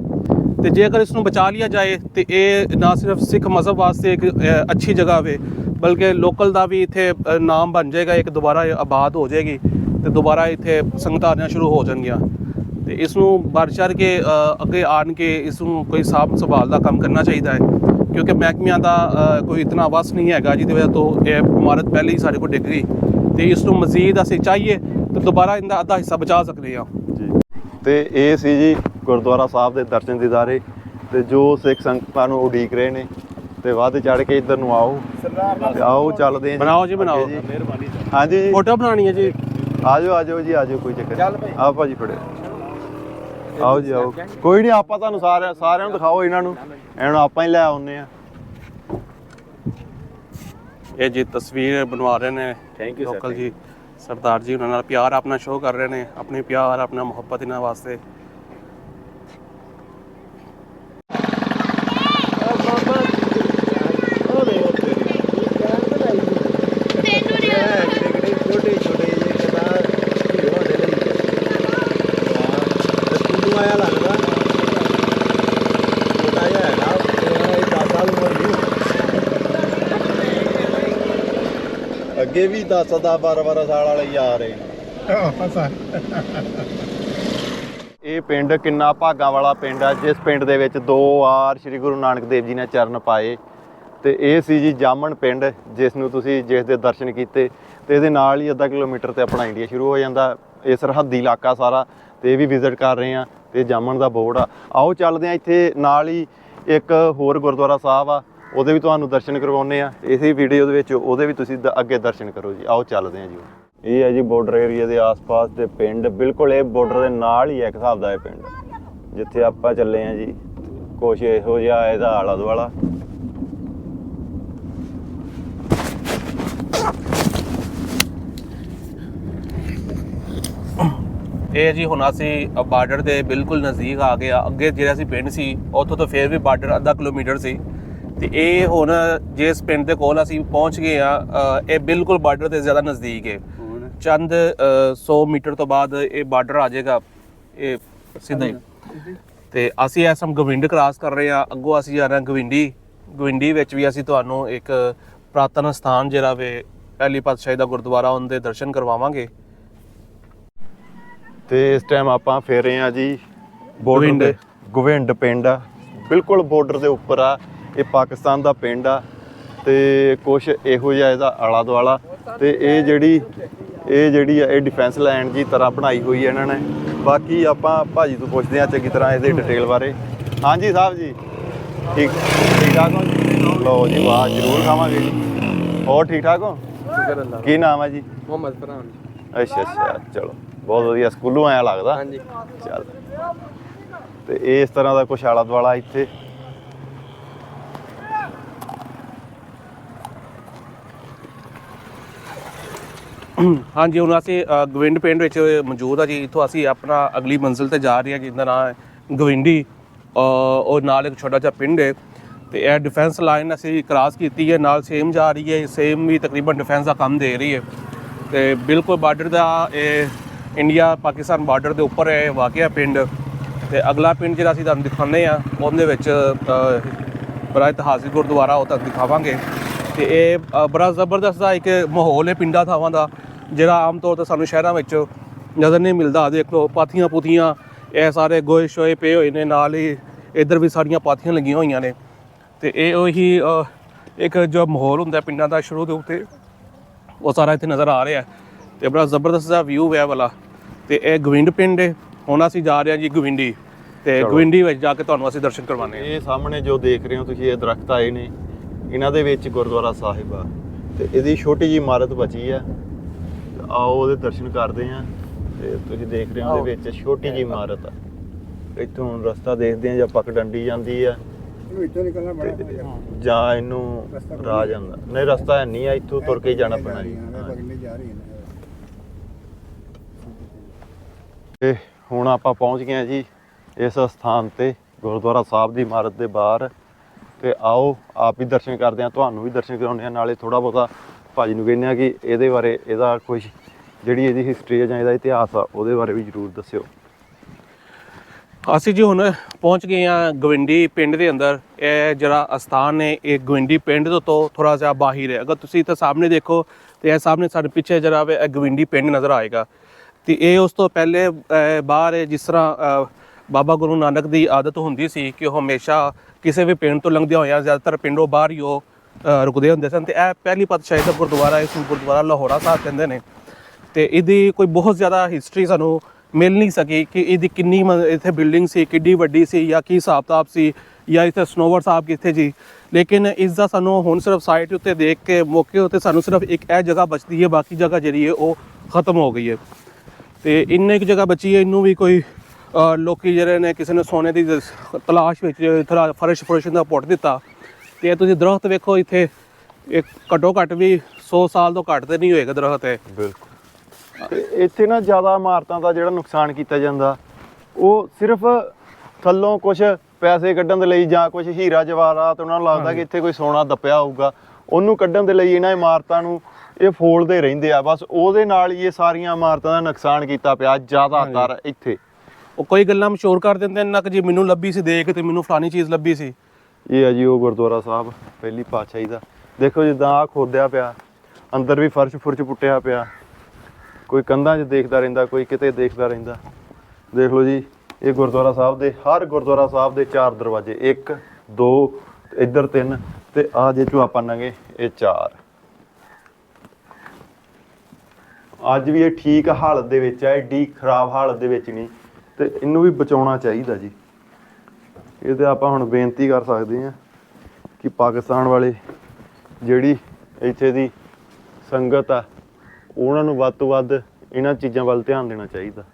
ਤੇ ਜੇਕਰ ਇਸ ਨੂੰ ਬਚਾ ਲਿਆ ਜਾਏ ਤੇ ਇਹ ਨਾ ਸਿਰਫ ਸਿੱਖ ਮਜ਼ਹਬ ਵਾਸਤੇ ਇੱਕ ਅੱਛੀ ਜਗ੍ਹਾ ਹੋਵੇ, ਬਲਕਿ ਲੋਕਲ ਦਾ ਵੀ ਇੱਥੇ ਨਾਮ ਬਣ ਜਾਏਗਾ, ਇੱਕ ਦੁਬਾਰਾ ਆਬਾਦ ਹੋ ਜਾਏਗੀ ਤੇ ਦੁਬਾਰਾ ਇੱਥੇ ਸੰਗਤਾਂ ਆਉਣੀਆਂ ਸ਼ੁਰੂ ਹੋ ਜਾਣਗੀਆਂ। ਤੇ ਇਸ ਨੂੰ ਵੱਧ ਚੜ੍ਹ ਕੇ ਅੱਗੇ ਆਣ ਕੇ ਇਸ ਨੂੰ ਕੋਈ ਸਾਂਭ ਸੰਭਾਲ ਦਾ ਕੰਮ ਕਰਨਾ ਚਾਹੀਦਾ ਹੈ, ਕਿਉਂਕਿ ਮਹਿਕਮਿਆਂ ਦਾ ਕੋਈ ਇਤਨਾ ਵਸ ਨਹੀਂ ਹੈਗਾ ਜਿਹਦੀ ਵਜ੍ਹਾ ਤੋਂ ਇਹ ਇਮਾਰਤ ਪਹਿਲੇ ਹੀ ਸਾਡੇ ਕੋਲ ਡਿੱਗ ਗਈ। ਤੇ ਇਸ ਨੂੰ ਮਜ਼ੀਦ ਅਸੀਂ ਚਾਹੀਏ ਤੇ ਦੁਬਾਰਾ ਇਹਦਾ ਅੱਧਾ ਹਿੱਸਾ ਬਚਾ ਸਕਦੇ ਹਾਂ। ਜੀ ਤੇ ਇਹ ਸੀ ਜੀ ਗੁਰਦੁਆਰਾ ਸਾਹਿਬ ਦੇ ਦਰਸ਼ਨ ਦਿਦਾਰੇ ਤੇ ਜੋ ਸਿੱਖ ਸੰਗਤਾਂ ਨੂੰ ਉਡੀਕ ਰਹੇ ਨੇ ਤੇ ਵੱਧ ਚੜ ਕੇ ਇੱਧਰ ਨੂੰ ਆਓ। ਤੇ ਆਓ ਚੱਲਦੇ ਆਂ ਜੀ। ਬਣਾਓ ਜੀ, ਬਣਾਓ। ਅੱਗੇ ਹਾਂਜੀ ਜੀ। ਫੋਟੋ ਬਣਾਉਣੀ ਹੈ ਜੀ। ਆਜੋ ਆਜੋ ਜੀ ਆਜੋ ਕੋਈ ਚੱਕਰ ਚੱਲ ਨਹੀਂ ਭਾਈ। ਆ ਭਾਜੀ ਫੜਿਓ ਆਓ ਜੀ ਆਓ। ਕੋਈ ਨਹੀਂ ਆਪਾਂ ਤੁਹਾਨੂੰ ਸਾਰਿਆਂ ਸਾਰਿਆਂ ਨੂੰ ਦਿਖਾਓ ਇਹਨਾਂ ਨੂੰ। ਇਹਨਾਂ ਨੂੰ ਆਪਾਂ ਹੀ ਲੈ ਆਉਨੇ ਆ ਇਹ ਜੀ ਤਸਵੀਰ ਬਣਵਾ ਰਹੇ ਨੇ you, sir. ਲੋਕਲ ਜੀ। ਸਰਦਾਰ ਜੀ ਉਹਨਾਂ ਨਾਲ ਪਿਆਰ ਆਪਣਾ ਸ਼ੋਅ ਕਰ ਰਹੇ ਨੇ। ਆਪਣੀ ਪਿਆਰ ਆਪਣਾ ਮੁਹੱਬਤ ਇਹਨਾਂ ਵਾਸਤੇ ਤੈਨੂੰ ਨਹੀਂ ਛੋਟੇ ਛੋਟੇ ਜਿਹੇ ਕਿਦਾਂ ਹੀਰੋ ਹੋਣੇ ਲਈ ਹਾਂ ਸਕੂਲੋਂ ਆਇਆ ਲੱਗਦਾ ਛੋਟਾ ਜਿਹਾ ਹੈਗਾ ਇਹ 10 ਸਾਲ ਉਮਰ ਦੀ ਇਹ ਵੀ 10 10 12 12 ਸਾਲ ਵਾਲੇ ਹੀ ਆ ਰਹੇ ਨੇ ਇਹ ਪਿੰਡ ਕਿੰਨਾ ਭਾਗਾਂ ਵਾਲਾ ਪਿੰਡ ਆ, ਜਿਸ ਪਿੰਡ ਦੇ ਵਿੱਚ ਦੋ ਵਾਰ ਸ੍ਰੀ ਗੁਰੂ ਨਾਨਕ ਦੇਵ ਜੀ ਨੇ ਚਰਨ ਪਾਏ। ਤੇ ਇਹ ਸੀ ਜੀ ਜਾਮਣ ਪਿੰਡ, ਜਿਸ ਨੂੰ ਤੁਸੀਂ ਜਿਸ ਦੇ ਦਰਸ਼ਨ ਕੀਤੇ, ਤੇ ਇਹਦੇ ਨਾਲ ਹੀ ਅੱਧਾ ਕਿਲੋਮੀਟਰ ਤੇ ਆਪਣਾ ਇੰਡੀਆ ਸ਼ੁਰੂ ਹੋ ਜਾਂਦਾ। ਇਹ ਸਰਹੱਦੀ ਇਲਾਕਾ ਸਾਰਾ, ਤੇ ਇਹ ਵੀ ਵਿਜ਼ਿਟ ਕਰ ਰਹੇ ਆ, ਤੇ ਜਾਮਣ ਦਾ ਬੋਰਡ ਆ। ਆਓ ਚੱਲਦੇ ਆ ਇੱਥੇ ਨਾਲ ਹੀ ਇੱਕ ਹੋਰ ਗੁਰਦੁਆਰਾ ਸਾਹਿਬ ਆ ਉਹਦੇ ਵੀ ਤੁਹਾਨੂੰ ਦਰਸ਼ਨ ਕਰਵਾਉਨੇ ਆ। ਇਸੇ ਵੀਡੀਓ ਦੇ ਵਿੱਚ ਉਹਦੇ ਵੀ ਤੁਸੀਂ ਦ- ਅੱਗੇ ਦਰਸ਼ਨ ਕਰੋ ਜੀ। ਆਓ ਚੱਲਦੇ ਆ ਜੀ ਇਹ ਹੈ ਜੀ ਬਾਰਡਰ ਏਰੀਆ ਦੇ ਆਸ-ਪਾਸ ਦੇ ਪਿੰਡ। ਬਿਲਕੁਲ ਇਹ ਬਾਰਡਰ ਦੇ ਨਾਲ ਹੀ ਹੈ ਇੱਕ ਹਿਸਾਬ ਦਾ ਇਹ ਪਿੰਡ। ਜਿੱਥੇ ਆਪਾਂ ਚੱਲੇ ਆ ਜੀ, ਕੁਛ ਇਹੋ ਜਿਹਾ ਇਹਦਾ ਆਲਾ ਦੁਆਲਾ ਇਹ ਜੀ ਹੁਣ ਅਸੀਂ ਬਾਰਡਰ ਦੇ ਬਿਲਕੁਲ ਨਜ਼ਦੀਕ ਆ ਗਏ ਆ। ਅੱਗੇ ਜਿਹੜਾ ਅਸੀਂ ਪਿੰਡ ਸੀ, ਉੱਥੋਂ ਤੋਂ ਫੇਰ ਵੀ ਬਾਰਡਰ ਅੱਧਾ ਕਿਲੋਮੀਟਰ ਸੀ। ਤੇ ਇਹ ਹੁਣ ਜਿਸ ਪਿੰਡ ਦੇ ਕੋਲ ਅਸੀਂ ਪਹੁੰਚ ਗਏ ਆ ਇਹ ਬਿਲਕੁਲ ਬਾਰਡਰ ਦੇ ਜ਼ਿਆਦਾ ਨਜ਼ਦੀਕ ਹੈ। ਚੰਦ ਅ, 100 ਮੀਟਰ ਤੋਂ ਬਾਅਦ ਇਹ ਬਾਰਡਰ ਆ ਜਾਏਗਾ। ਇਹ ਸਿੱਧਾ ਹੀ। ਤੇ ਅਸੀਂ ਇਸ ਟਾਈਮ ਗਵਿੰਡ ਕ੍ਰਾਸ ਕਰ ਰਹੇ ਆ। ਅੱਗੋਂ ਅਸੀਂ ਜਾ ਰਹੇ ਹਾਂ ਗਵਿੰਡੀ ਗਵਿੰਡੀ ਵਿੱਚ ਵੀ ਅਸੀਂ ਤੁਹਾਨੂੰ ਇੱਕ ਪ੍ਰਾਤਨ ਸਥਾਨ ਜਿਹੜਾ ਵੇ ਪਹਿਲੀ ਪਾਤਸ਼ਾਹੀ ਦਾ ਗੁਰਦੁਆਰਾ ਉਹਦੇ ਦਰਸ਼ਨ ਕਰਵਾਵਾਂਗੇ। ਤੇ ਇਸ ਟਾਈਮ ਆਪਾਂ ਫੇਰ ਰਹੇ ਆ ਜੀ ਬਾਰਡਰ ਗੋਵਿੰਦ। ਪਿੰਡ। ਆ ਬਿਲਕੁਲ ਬਾਰਡਰ ਦੇ ਉੱਪਰ ਆ। ਇਹ ਪਾਕਿਸਤਾਨ ਦਾ ਪਿੰਡ ਆ ਤੇ ਕੁਛ ਇਹੋ ਜਿਹਾ ਇਹਦਾ ਆਲਾ ਦੁਆਲਾ ਤੇ ਇਹ ਜਿਹੜੀ ਇਹ ਜਿਹੜੀ ਆ ਇਹ ਡਿਫੈਂਸ ਲਾਈਨ ਜੀ ਤਰ੍ਹਾਂ ਬਣਾਈ ਹੋਈ ਹੈ ਇਹਨਾਂ ਨੇ। ਬਾਕੀ ਆਪਾਂ ਭਾਜੀ ਤੋਂ ਪੁੱਛਦੇ ਆ ਚੰਗੀ ਤਰ੍ਹਾਂ ਇਹਦੇ ਡਿਟੇਲ ਬਾਰੇ। ਹਾਂਜੀ ਸਾਹਿਬ ਜੀ। ਠੀਕ ਠੀਕ ਠਾਕ ਹੋ ਲਓ ਜੀ ਵਾਹ ਜ਼ਰੂਰ ਖਾਵਾਂਗੇ ਜੀ। ਹੋਰ ਠੀਕ ਠਾਕ ਹੋ? ਸ਼ੁਕਰ ਕੀ ਨਾਮ ਹੈ ਜੀ? ਮੁਹੰਮਦ ਫਰਹਾਨ ਅੱਛਾ ਅੱਛਾ ਚਲੋ। ਬਹੁਤ ਵਧੀਆ ਸਕੂਲੋਂ ਆਇਆ ਲੱਗਦਾ। ਹਾਂਜੀ। ਚੱਲ। ਤੇ ਇਸ ਤਰ੍ਹਾਂ ਦਾ ਕੁਛ ਆਲਾ ਦੁਆਲਾ ਇੱਥੇ? ਹਾਂਜੀ ਹੁਣ ਅਸੀਂ ਅ, ਗੋਬਿੰਦ ਪਿੰਡ ਵਿੱਚ ਮੌਜੂਦ ਆ ਜੀ। ਇੱਥੋਂ ਅਸੀਂ ਆਪਣਾ ਅਗਲੀ ਮੰਜ਼ਿਲ ਤੇ ਜਾ ਰਹੇ ਹਾਂ ਜਿਹਦਾ ਨਾਮ ਹੈ ਗਵਿੰਡੀ ਅ, ਉਹ ਨਾਲ ਇੱਕ ਛੋਟਾ ਜਿਹਾ ਪਿੰਡ ਹੈ ਤੇ ਇਹ ਡਿਫੈਂਸ ਲਾਈਨ ਅਸੀਂ ਕ੍ਰਾਸ ਕੀਤੀ ਹੈ ਨਾਲ ਸੇਮ ਜਾ ਰਹੀ ਹੈ ਸੇਮ ਵੀ ਤਕਰੀਬਨ ਡਿਫੈਂਸ ਦਾ ਕੰਮ ਦੇ ਰਹੀ ਹੈ। ਤੇ ਬਿਲਕੁਲ ਬਾਰਡਰ ਦਾ ਇਹ ਇੰਡੀਆ ਪਾਕਿਸਤਾਨ ਬਾਰਡਰ ਦੇ ਉੱਪਰ ਹੈ ਵਾਕਿਆ ਪਿੰਡ। ਤੇ ਅਗਲਾ ਪਿੰਡ ਜਿਹੜਾ ਅਸੀਂ ਤੁਹਾਨੂੰ ਦਿਖਾਉਂਦੇ ਆ ਉਹਦੇ ਵਿੱਚ ਅ, ਬੜਾ ਇਤਿਹਾਸਿਕ ਗੁਰਦੁਆਰਾ ਉਹ ਤੁਹਾਨੂੰ ਦਿਖਾਵਾਂਗੇ। ਤੇ ਇਹ ਅ, ਬੜਾ ਜ਼ਬਰਦਸਤ ਦਾ ਇੱਕ ਮਾਹੌਲ ਹੈ ਪਿੰਡਾਂ ਥਾਵਾਂ ਦਾ। ਜਿਹੜਾ ਆਮ ਤੌਰ ਤੇ ਸਾਨੂੰ ਸ਼ਹਿਰਾਂ ਵਿੱਚ ਨਜ਼ਰ ਨਹੀਂ ਮਿਲਦਾ। ਦੇਖ ਲਓ ਪਾਥੀਆਂ ਪੁਥੀਆਂ ਇਹ ਸਾਰੇ ਗੋਏ ਸ਼ੋਏ ਪਏ ਹੋਏ ਨੇ ਨਾਲ ਹੀ ਇੱਧਰ ਵੀ ਸਾਰੀਆਂ ਪਾਥੀਆਂ ਲੱਗੀਆਂ ਹੋਈਆਂ ਨੇ। ਤੇ ਇਹ ਉਹੀ ਇੱਕ ਜੋ ਮਾਹੌਲ ਹੁੰਦਾ ਪਿੰਡਾਂ ਦਾ ਸ਼ੁਰੂ ਦੇ ਉੱਤੇ ਉਹ ਸਾਰਾ ਇੱਥੇ ਨਜ਼ਰ ਆ ਰਿਹਾ। ਤੇ ਬੜਾ ਜ਼ਬਰਦਸਤ ਦਾ ਵਿਊ ਹੈ ਵਾਲਾ। ਤੇ ਇਹ ਗਵਿੰਡ ਪਿੰਡ ਹੈ। ਹੁਣ ਅਸੀਂ ਜਾ ਰਹੇ ਹਾਂ ਜੀ ਗਵਿੰਡੀ। ਤੇ। ਗਵਿੰਡੀ ਵਿੱਚ ਜਾ ਕੇ ਤੁਹਾਨੂੰ ਅਸੀਂ ਦਰਸ਼ਨ ਕਰਵਾਉਂਦੇ ਹਾਂ। ਇਹ ਸਾਹਮਣੇ ਜੋ ਦੇਖ ਰਹੇ ਹੋ ਤੁਸੀਂ ਇਹ ਦਰਖਤ ਆਏ ਨੇ। ਇਹਨਾਂ ਦੇ ਵਿੱਚ ਗੁਰਦੁਆਰਾ ਸਾਹਿਬ ਆ। ਤੇ ਇਹਦੀ ਛੋਟੀ ਜੀ ਇਮਾਰਤ ਬਚੀ ਆ। ਆਓ ਉਹਦੇ ਦਰਸ਼ਨ ਕਰਦੇ ਆ ਤੇ ਤੁਸੀਂ ਦੇਖ ਰਹੇ ਹੋ। ਉਹਦੇ ਵਿੱਚ ਛੋਟੀ ਜੀ ਇਮਾਰਤ ਆ। ਇੱਥੋਂ ਹੁਣ ਰਸਤਾ ਦੇਖਦੇ ਆ ਜਾਂ ਪੱਕ ਡੰਡੀ ਜਾਂਦੀ ਆ। ਇਹਨੂੰ ਇੱਥੋਂ ਨਿਕਲਣਾ ਬੜਾ ਤੇ ਜਾਂ ਇਹਨੂੰ ਰਾਹ ਜਾਂਦਾ। ਨਹੀਂ ਰਸਤਾ ਹੈ ਨਹੀਂ ਆ ਇੱਥੋਂ ਤੁਰ ਕੇ ਜਾਣਾ ਪੈਣਾ ਜੀ। ਤੇ ਹੁਣ ਆਪਾਂ ਪਹੁੰਚ ਗਏ ਹਾਂ ਜੀ ਇਸ ਸਥਾਨ ਤੇ ਗੁਰਦੁਆਰਾ ਸਾਹਿਬ ਦੀ ਇਮਾਰਤ ਦੇ ਬਾਹਰ। ਤੇ ਆਓ ਆਪ ਵੀ ਦਰਸ਼ਨ ਕਰਦੇ ਹਾਂ ਤੁਹਾਨੂੰ ਵੀ ਦਰਸ਼ਨ ਕਰਾਉਂਦੇ ਹਾਂ ਨਾਲੇ ਥੋੜਾ ਬਹੁਤਾ ਭਾਜੀ ਨੂੰ ਕਹਿੰਦੇ ਆ ਕਿ ਇਹਦੇ ਬਾਰੇ ਇਹਦਾ ਕੁਝ ਜਿਹੜੀ ਇਹਦੀ ਹਿਸਟਰੀ ਹੈ ਜਾਂ ਇਹਦਾ ਇਤਿਹਾਸ ਆ, ਉਹਦੇ ਬਾਰੇ ਵੀ ਜਰੂਰ ਦੱਸਿਓ। ਅਸੀਂ ਜੀ ਹੁਣ ਪਹੁੰਚ ਗਏ ਹਾਂ ਗਵਿੰਡੀ ਪਿੰਡ ਦੇ ਅੰਦਰ। ਇਹ ਜਿਹੜਾ ਅਸਥਾਨ ਹੈ ਇਹ ਗਵਿੰਡੀ ਪਿੰਡ ਤੋਂ ਤੋਂ ਥੋੜਾ ਜਿਹਾ ਬਾਹਰ ਹੈ। ਅਗਰ ਤੁਸੀਂ ਇੱਥੇ ਸਾਹਮਣੇ ਦੇਖੋ, ਤੇ ਇਹ ਸਾਹਮਣੇ ਸਾਡੇ ਪਿੱਛੇ ਜਿਹੜਾ ਵੇ, ਇਹ ਗਵਿੰਡੀ ਪਿੰਡ ਨਜ਼ਰ ਆਏਗਾ। ਤੇ ਇਹ ਉਸ ਤੋਂ ਪਹਿਲੇ ਬਾਹਰ ਹੈ ਜਿਸ ਤਰ੍ਹਾਂ ਬਾਬਾ ਗੁਰੂ ਨਾਨਕ ਦੀ ਆਦਤ ਹੁੰਦੀ ਸੀ ਕਿ ਉਹ ਹਮੇਸ਼ਾ ਕਿਸੇ ਵੀ ਪਿੰਡ ਤੋਂ ਲੰਘਦਿਆਂ ਹੋਇਆ ਜ਼ਿਆਦਾਤਰ ਪਿੰਡੋਂ ਬਾਹਰ ਹੀ ਉਹ ਰੁਕਦੇ ਹੁੰਦੇ ਸਨ ਤੇ ਇਹ ਪਹਿਲੀ ਪਾਤਸ਼ਾਹੀ ਦਾ ਗੁਰਦੁਆਰਾ ਇਸ ਨੂੰ ਗੁਰਦੁਆਰਾ ਲਾਹੌਰਾ ਸਾਹਿਬ ਕਹਿੰਦੇ ਨੇ। ਤੇ ਇਹਦੀ ਕੋਈ ਬਹੁਤ ਜ਼ਿਆਦਾ ਹਿਸਟਰੀ ਸਾਨੂੰ ਮਿਲ ਨਹੀਂ ਸਕੀ ਕਿ ਇਹਦੀ ਕਿੰਨੀ ਮ- ਇੱਥੇ ਬਿਲਡਿੰਗ ਸੀ ਕਿੱਡੀ ਵੱਡੀ ਸੀ ਜਾਂ ਕੀ ਹਿਸਾਬ ਕਿਤਾਬ ਸੀ ਜਾਂ ਇੱਥੇ ਸਨੋਵਰ ਸਾਹਿਬ ਕਿੱਥੇ ਜੀ ਲੇਕਿਨ ਇਸ ਦਾ ਸਾਨੂੰ ਹੁਣ ਸਿਰਫ ਸਾਈਟ ਉੱਤੇ ਦੇਖ ਕੇ ਮੌਕੇ ਉੱਤੇ ਸਾਨੂੰ ਸਿਰਫ ਇੱਕ ਇਹ ਜਗ੍ਹਾ ਬਚਦੀ ਹੈ ਬਾਕੀ ਜਗ੍ਹਾ ਜਿਹੜੀ ਹੈ ਉਹ ਖਤਮ ਹੋ ਗਈ ਹੈ। ਤੇ ਇੰਨੇ ਕੁ ਜਗ੍ਹਾ ਬਚੀ ਹੈ ਇਹਨੂੰ ਵੀ ਕੋਈ ਅ, ਲੋਕੀ ਜਿਹੜੇ ਨੇ ਕਿਸੇ ਨੇ ਸੋਨੇ ਦੀ ਤਲਾਸ਼ ਵਿੱਚ ਥੋੜਾ ਫਰਸ਼ ਫਰਸ਼ ਦਾ ਪੁੱਟ ਦਿੱਤਾ। ਤੇ ਇਹ ਤੁਸੀਂ ਦਰਖਤ ਵੇਖੋ ਇੱਥੇ ਇੱਕ ਘੱਟੋ ਘੱਟ ਵੀ 100 ਸਾਲ ਤੋਂ ਘੱਟ ਤੇ ਨਹੀਂ ਹੋਏਗਾ ਦਰਖਤ ਇਹ। ਬਿਲਕੁਲ। ਇੱਥੇ ਨਾ ਜ਼ਿਆਦਾ ਇਮਾਰਤਾਂ ਦਾ ਜਿਹੜਾ ਨੁਕਸਾਨ ਕੀਤਾ ਜਾਂਦਾ ਉਹ ਸਿਰਫ ਥੱਲੋਂ ਕੁਝ ਪੈਸੇ ਕੱਢਣ ਦੇ ਲਈ ਜਾਂ ਕੁਝ ਹੀਰਾ ਜਵਾਹਰਾਤ ਉਹਨਾਂ ਨੂੰ ਲੱਗਦਾ ਕਿ ਇੱਥੇ ਕੋਈ ਸੋਨਾ ਦੱਪਿਆ ਹੋਊਗਾ ਉਹਨੂੰ ਕੱਢਣ ਦੇ ਲਈ ਇਹਨਾਂ ਇਮਾਰਤਾਂ ਨੂੰ ਇਹ ਫੋਲਦੇ ਰਹਿੰਦੇ ਆ। ਬਸ ਉਹਦੇ ਨਾਲ ਹੀ ਇਹ ਸਾਰੀਆਂ ਇਮਾਰਤਾਂ ਦਾ ਨੁਕਸਾਨ ਕੀਤਾ ਪਿਆ ਜ਼ਿਆਦਾਤਰ ਇੱਥੇ। ਉਹ ਕੋਈ ਗੱਲਾਂ ਮਸ਼ਹੂਰ ਕਰ ਦਿੰਦੇ ਨੇ ਨਾ ਕਿ ਜੀ ਮੈਨੂੰ ਲੱਭੀ ਸੀ ਦੇਖ ਤੇ ਮੈਨੂੰ ਫਲਾਨੀ ਚੀਜ਼ ਲੱਭੀ ਸੀ। ਇਹ ਆ ਜੀ ਉਹ ਗੁਰਦੁਆਰਾ ਸਾਹਿਬ, ਪਹਿਲੀ ਪਾਤਸ਼ਾਹੀ ਦਾ। ਦੇਖੋ ਜਿੱਦਾਂ ਆ ਖੋਦਿਆ ਪਿਆ, ਅੰਦਰ ਵੀ ਫਰਸ਼ ਫੁਰਸ਼ ਪੁੱਟਿਆ ਪਿਆ। ਕੋਈ ਕੰਧਾਂ 'ਚ ਦੇਖਦਾ ਰਹਿੰਦਾ, ਕੋਈ ਕਿਤੇ ਦੇਖਦਾ ਰਹਿੰਦਾ। ਦੇਖ ਲਓ ਜੀ, ਇਹ ਗੁਰਦੁਆਰਾ ਸਾਹਿਬ ਦੇ, ਹਰ ਗੁਰਦੁਆਰਾ ਸਾਹਿਬ ਦੇ ਚਾਰ ਦਰਵਾਜ਼ੇ, ਇੱਕ, ਦੋ, ਇੱਧਰ ਤਿੰਨ, ਤੇ ਆ ਜੇ ਚੋਂ ਆਪਾਂ ਨੰਗੇ, ਇਹ ਚਾਰ। ਅੱਜ ਵੀ ਇਹ ਠੀਕ ਹਾਲਤ ਦੇ ਵਿੱਚ ਹੈ ਏਡੀ ਖਰਾਬ ਹਾਲਤ ਦੇ ਵਿੱਚ ਨਹੀਂ, ਤੇ ਇਹਨੂੰ ਵੀ ਬਚਾਉਣਾ ਚਾਹੀਦਾ ਜੀ। ਇਹ ਤੇ ਆਪਾਂ ਹੁਣ ਬੇਨਤੀ ਕਰ ਸਕਦੇ ਹਾਂ ਕਿ ਪਾਕਿਸਤਾਨ ਵਾਲੇ ਜਿਹੜੀ ਇੱਥੇ ਦੀ ਸੰਗਤ ਆ ਉਹਨਾਂ ਨੂੰ ਵੱਧ ਤੋਂ ਵੱਧ ਇਹਨਾਂ ਚੀਜ਼ਾਂ ਵੱਲ ਧਿਆਨ ਦੇਣਾ ਚਾਹੀਦਾ।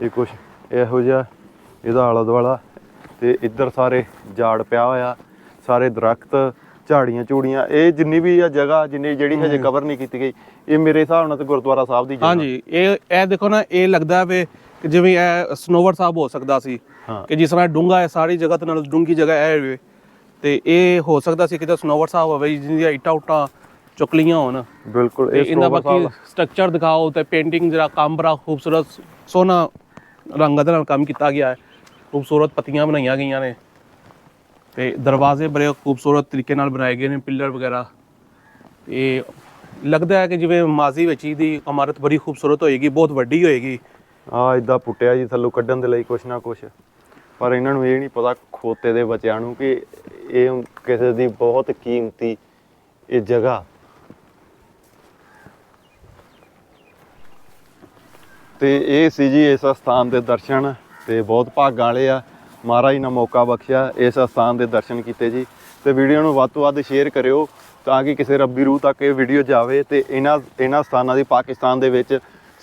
ਇਹ ਕੁਛ ਇਹੋ ਜਿਹਾ ਇਹਦਾ ਆਲਾ ਦੁਆਲਾ ਤੇ ਇੱਧਰ ਸਾਰੇ ਝਾੜ ਪਿਆ ਹੋਇਆ ਸਾਰੇ ਦਰਖਤ ਝਾੜੀਆਂ ਝੂੜੀਆਂ ਇਹ ਜਿੰਨੀ ਵੀ ਆ ਜਗ੍ਹਾ ਜਿੰਨੀ ਜਿਹੜੀ ਹਜੇ ਕਵਰ ਨਹੀਂ ਕੀਤੀ ਗਈ ਇਹ ਮੇਰੇ ਹਿਸਾਬ ਨਾਲ ਤੇ ਗੁਰਦੁਆਰਾ ਸਾਹਿਬ ਦੀ ਜਗ੍ਹਾ। ਹਾਂਜੀ ਇਹ ਇਹ ਦੇਖੋ ਨਾ ਇਹ ਲੱਗਦਾ ਵੇ ਜਿਵੇਂ ਇਹ ਸਨੋਵਰ ਸਾਹਿਬ ਹੋ ਸਕਦਾ ਸੀ। ਕਿ ਜਿਸ ਤਰ੍ਹਾਂ ਡੂੰਗਾ ਹੈ ਸਾਰੀ ਜਗ੍ਹਾ ਤੋਂ ਨਾਲ ਡੂੰਗੀ ਜਗ੍ਹਾ ਵੇ। ਤੇ ਇਹ ਹੋ ਸਕਦਾ ਸੀ ਕਿ ਜੇ ਸਨੋਵਰ ਸਾਹਿਬ ਹੋਵੇ ਜਿਹਦੀਆਂ ਇੱਟਾਂ ਉੱਟਾਂ ਚੁਕਲੀਆਂ ਹੋਣ। ਬਿਲਕੁਲ ਤੇ ਇਹ ਇਹਦਾ ਬਾਕੀ ਸਟਰਕਚਰ ਦਿਖਾਓ ਤੇ ਪੇਂਟਿੰਗ ਜਿਹੜਾ ਕੰਮ ਬੜਾ ਖੂਬਸੂਰਤ ਸੋਹਣਾ ਰੰਗਾਂ ਦੇ ਨਾਲ ਕੰਮ ਕੀਤਾ ਗਿਆ ਹੈ। ਖੂਬਸੂਰਤ ਪੱਤੀਆਂ ਬਣਾਈਆਂ ਗਈਆਂ ਨੇ। ਤੇ ਦਰਵਾਜ਼ੇ ਬੜੇ ਖੂਬਸੂਰਤ ਤਰੀਕੇ ਨਾਲ ਬਣਾਏ ਗਏ ਨੇ ਪਿੱਲਰ ਵਗੈਰਾ। ਇਹ ਲੱਗਦਾ ਹੈ ਕਿ ਜਿਵੇਂ ਮਾਜ਼ੀ ਵਿੱਚ ਹੀ ਦੀ ਇਮਾਰਤ ਬੜੀ ਖੂਬਸੂਰਤ ਹੋਏਗੀ ਬਹੁਤ ਵੱਡੀ ਹੋਏਗੀ। ਆ ਇਦਾਂ ਪੁੱਟਿਆ ਜੀ ਥੱਲੋਂ ਕੱਢਣ ਦੇ ਲਈ ਕੁਛ ਨਾ ਕੁਛ। ਪਰ ਇਹਨਾਂ ਨੂੰ ਇਹ ਨਹੀਂ ਪਤਾ ਖੋਤੇ ਦੇ ਬੱਚਿਆਂ ਨੂੰ ਕਿ ਇਹ ਕਿਸੇ ਦੀ ਬਹੁਤ ਕੀਮਤੀ ਇਹ ਜਗ੍ਹਾ। ਤੇ ਇਹ ਸੀ ਜੀ ਇਸ ਸਥਾਨ ਦੇ ਦਰਸ਼ਨ ਤੇ ਬਹੁਤ ਭਾਗਾਂ ਵਾਲੇ ਆ। ਮਹਾਰਾਜ ਨੇ ਮੌਕਾ ਬਖਸ਼ਿਆ ਇਸ ਸਥਾਨ ਦੇ ਦਰਸ਼ਨ ਕੀਤੇ ਜੀ। ਤੇ ਵੀਡੀਓ ਨੂੰ ਵੱਧ ਤੋਂ ਵੱਧ ਸ਼ੇਅਰ ਕਰਿਓ ਤਾਂ ਕਿ ਕਿਸੇ ਰੱਬੀ ਰੂਹ ਤੱਕ ਇਹ ਵੀਡੀਓ ਜਾਵੇ ਤੇ ਇਹਨਾਂ ਇਹਨਾਂ ਸਥਾਨਾਂ ਦੀ ਪਾਕਿਸਤਾਨ ਦੇ ਵਿੱਚ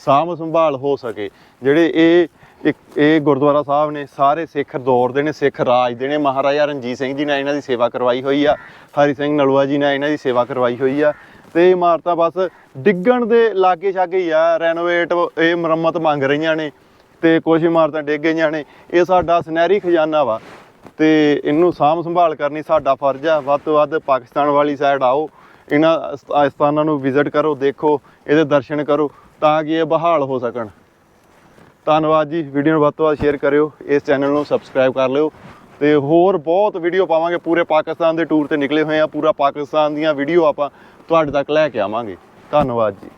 ਸਾਂਭ ਸੰਭਾਲ ਹੋ ਸਕੇ। ਜਿਹੜੇ ਇਹ ਇੱਕ, ਇਹ ਗੁਰਦੁਆਰਾ ਸਾਹਿਬ ਨੇ ਸਾਰੇ ਸਿੱਖ ਦੌਰ ਦੇ ਨੇ, ਸਿੱਖ ਰਾਜ ਦੇ ਨੇ। ਮਹਾਰਾਜਾ ਰਣਜੀਤ ਸਿੰਘ ਜੀ ਨੇ ਇਹਨਾਂ ਦੀ ਸੇਵਾ ਕਰਵਾਈ ਹੋਈ ਆ। ਹਰੀ ਸਿੰਘ ਨਲੂਆ ਜੀ ਨੇ ਇਹਨਾਂ ਦੀ ਸੇਵਾ ਕਰਵਾਈ ਹੋਈ ਆ। ਤੇ ਇਮਾਰਤਾਂ ਬਸ ਡਿੱਗਣ ਦੇ ਲਾਗੇ ਛਾਗੇ ਹੀ ਆ। ਰੈਨੋਵੇਟ ਇਹ ਮੁਰੰਮਤ ਮੰਗ ਰਹੀਆਂ ਨੇ ਤੇ ਕੁਝ ਇਮਾਰਤਾਂ ਡਿੱਗ ਗਈਆਂ ਨੇ। ਇਹ ਸਾਡਾ ਸੁਨਹਿਰੀ ਖਜ਼ਾਨਾ ਵਾ ਤੇ ਇਹਨੂੰ ਸਾਂਭ ਸੰਭਾਲ ਕਰਨੀ ਸਾਡਾ ਫਰਜ਼ ਆ। ਵੱਧ ਤੋਂ ਵੱਧ ਪਾਕਿਸਤਾਨ ਵਾਲੀ ਸਾਈਡ ਆਓ। ਇਹਨਾਂ ਸਥ- ਸਥਾਨਾਂ ਨੂੰ ਵਿਜ਼ਿਟ ਕਰੋ, ਦੇਖੋ, ਇਹਦੇ ਦਰਸ਼ਨ ਕਰੋ। ਤਾਂ ਕਿ ਇਹ ਬਹਾਲ ਹੋ ਸਕਣ। ਧੰਨਵਾਦ ਜੀ। ਵੀਡੀਓ ਨੂੰ ਵੱਧ ਤੋਂ ਵੱਧ ਸ਼ੇਅਰ ਕਰਿਓ। ਇਸ ਚੈਨਲ ਨੂੰ ਸਬਸਕ੍ਰਾਈਬ ਕਰ ਲਿਓ। ਤੇ ਹੋਰ ਬਹੁਤ ਵੀਡੀਓ ਪਾਵਾਂਗੇ। ਪੂਰੇ ਪਾਕਿਸਤਾਨ ਦੇ ਟੂਰ ਤੇ ਨਿਕਲੇ ਹੋਏ ਆ। ਪੂਰਾ ਪਾਕਿਸਤਾਨ ਦੀਆਂ ਵੀਡੀਓ ਆਪਾਂ ਤੁਹਾਡੇ ਤੱਕ ਲੈ ਕੇ ਆਵਾਂਗੇ। ਧੰਨਵਾਦ ਜੀ।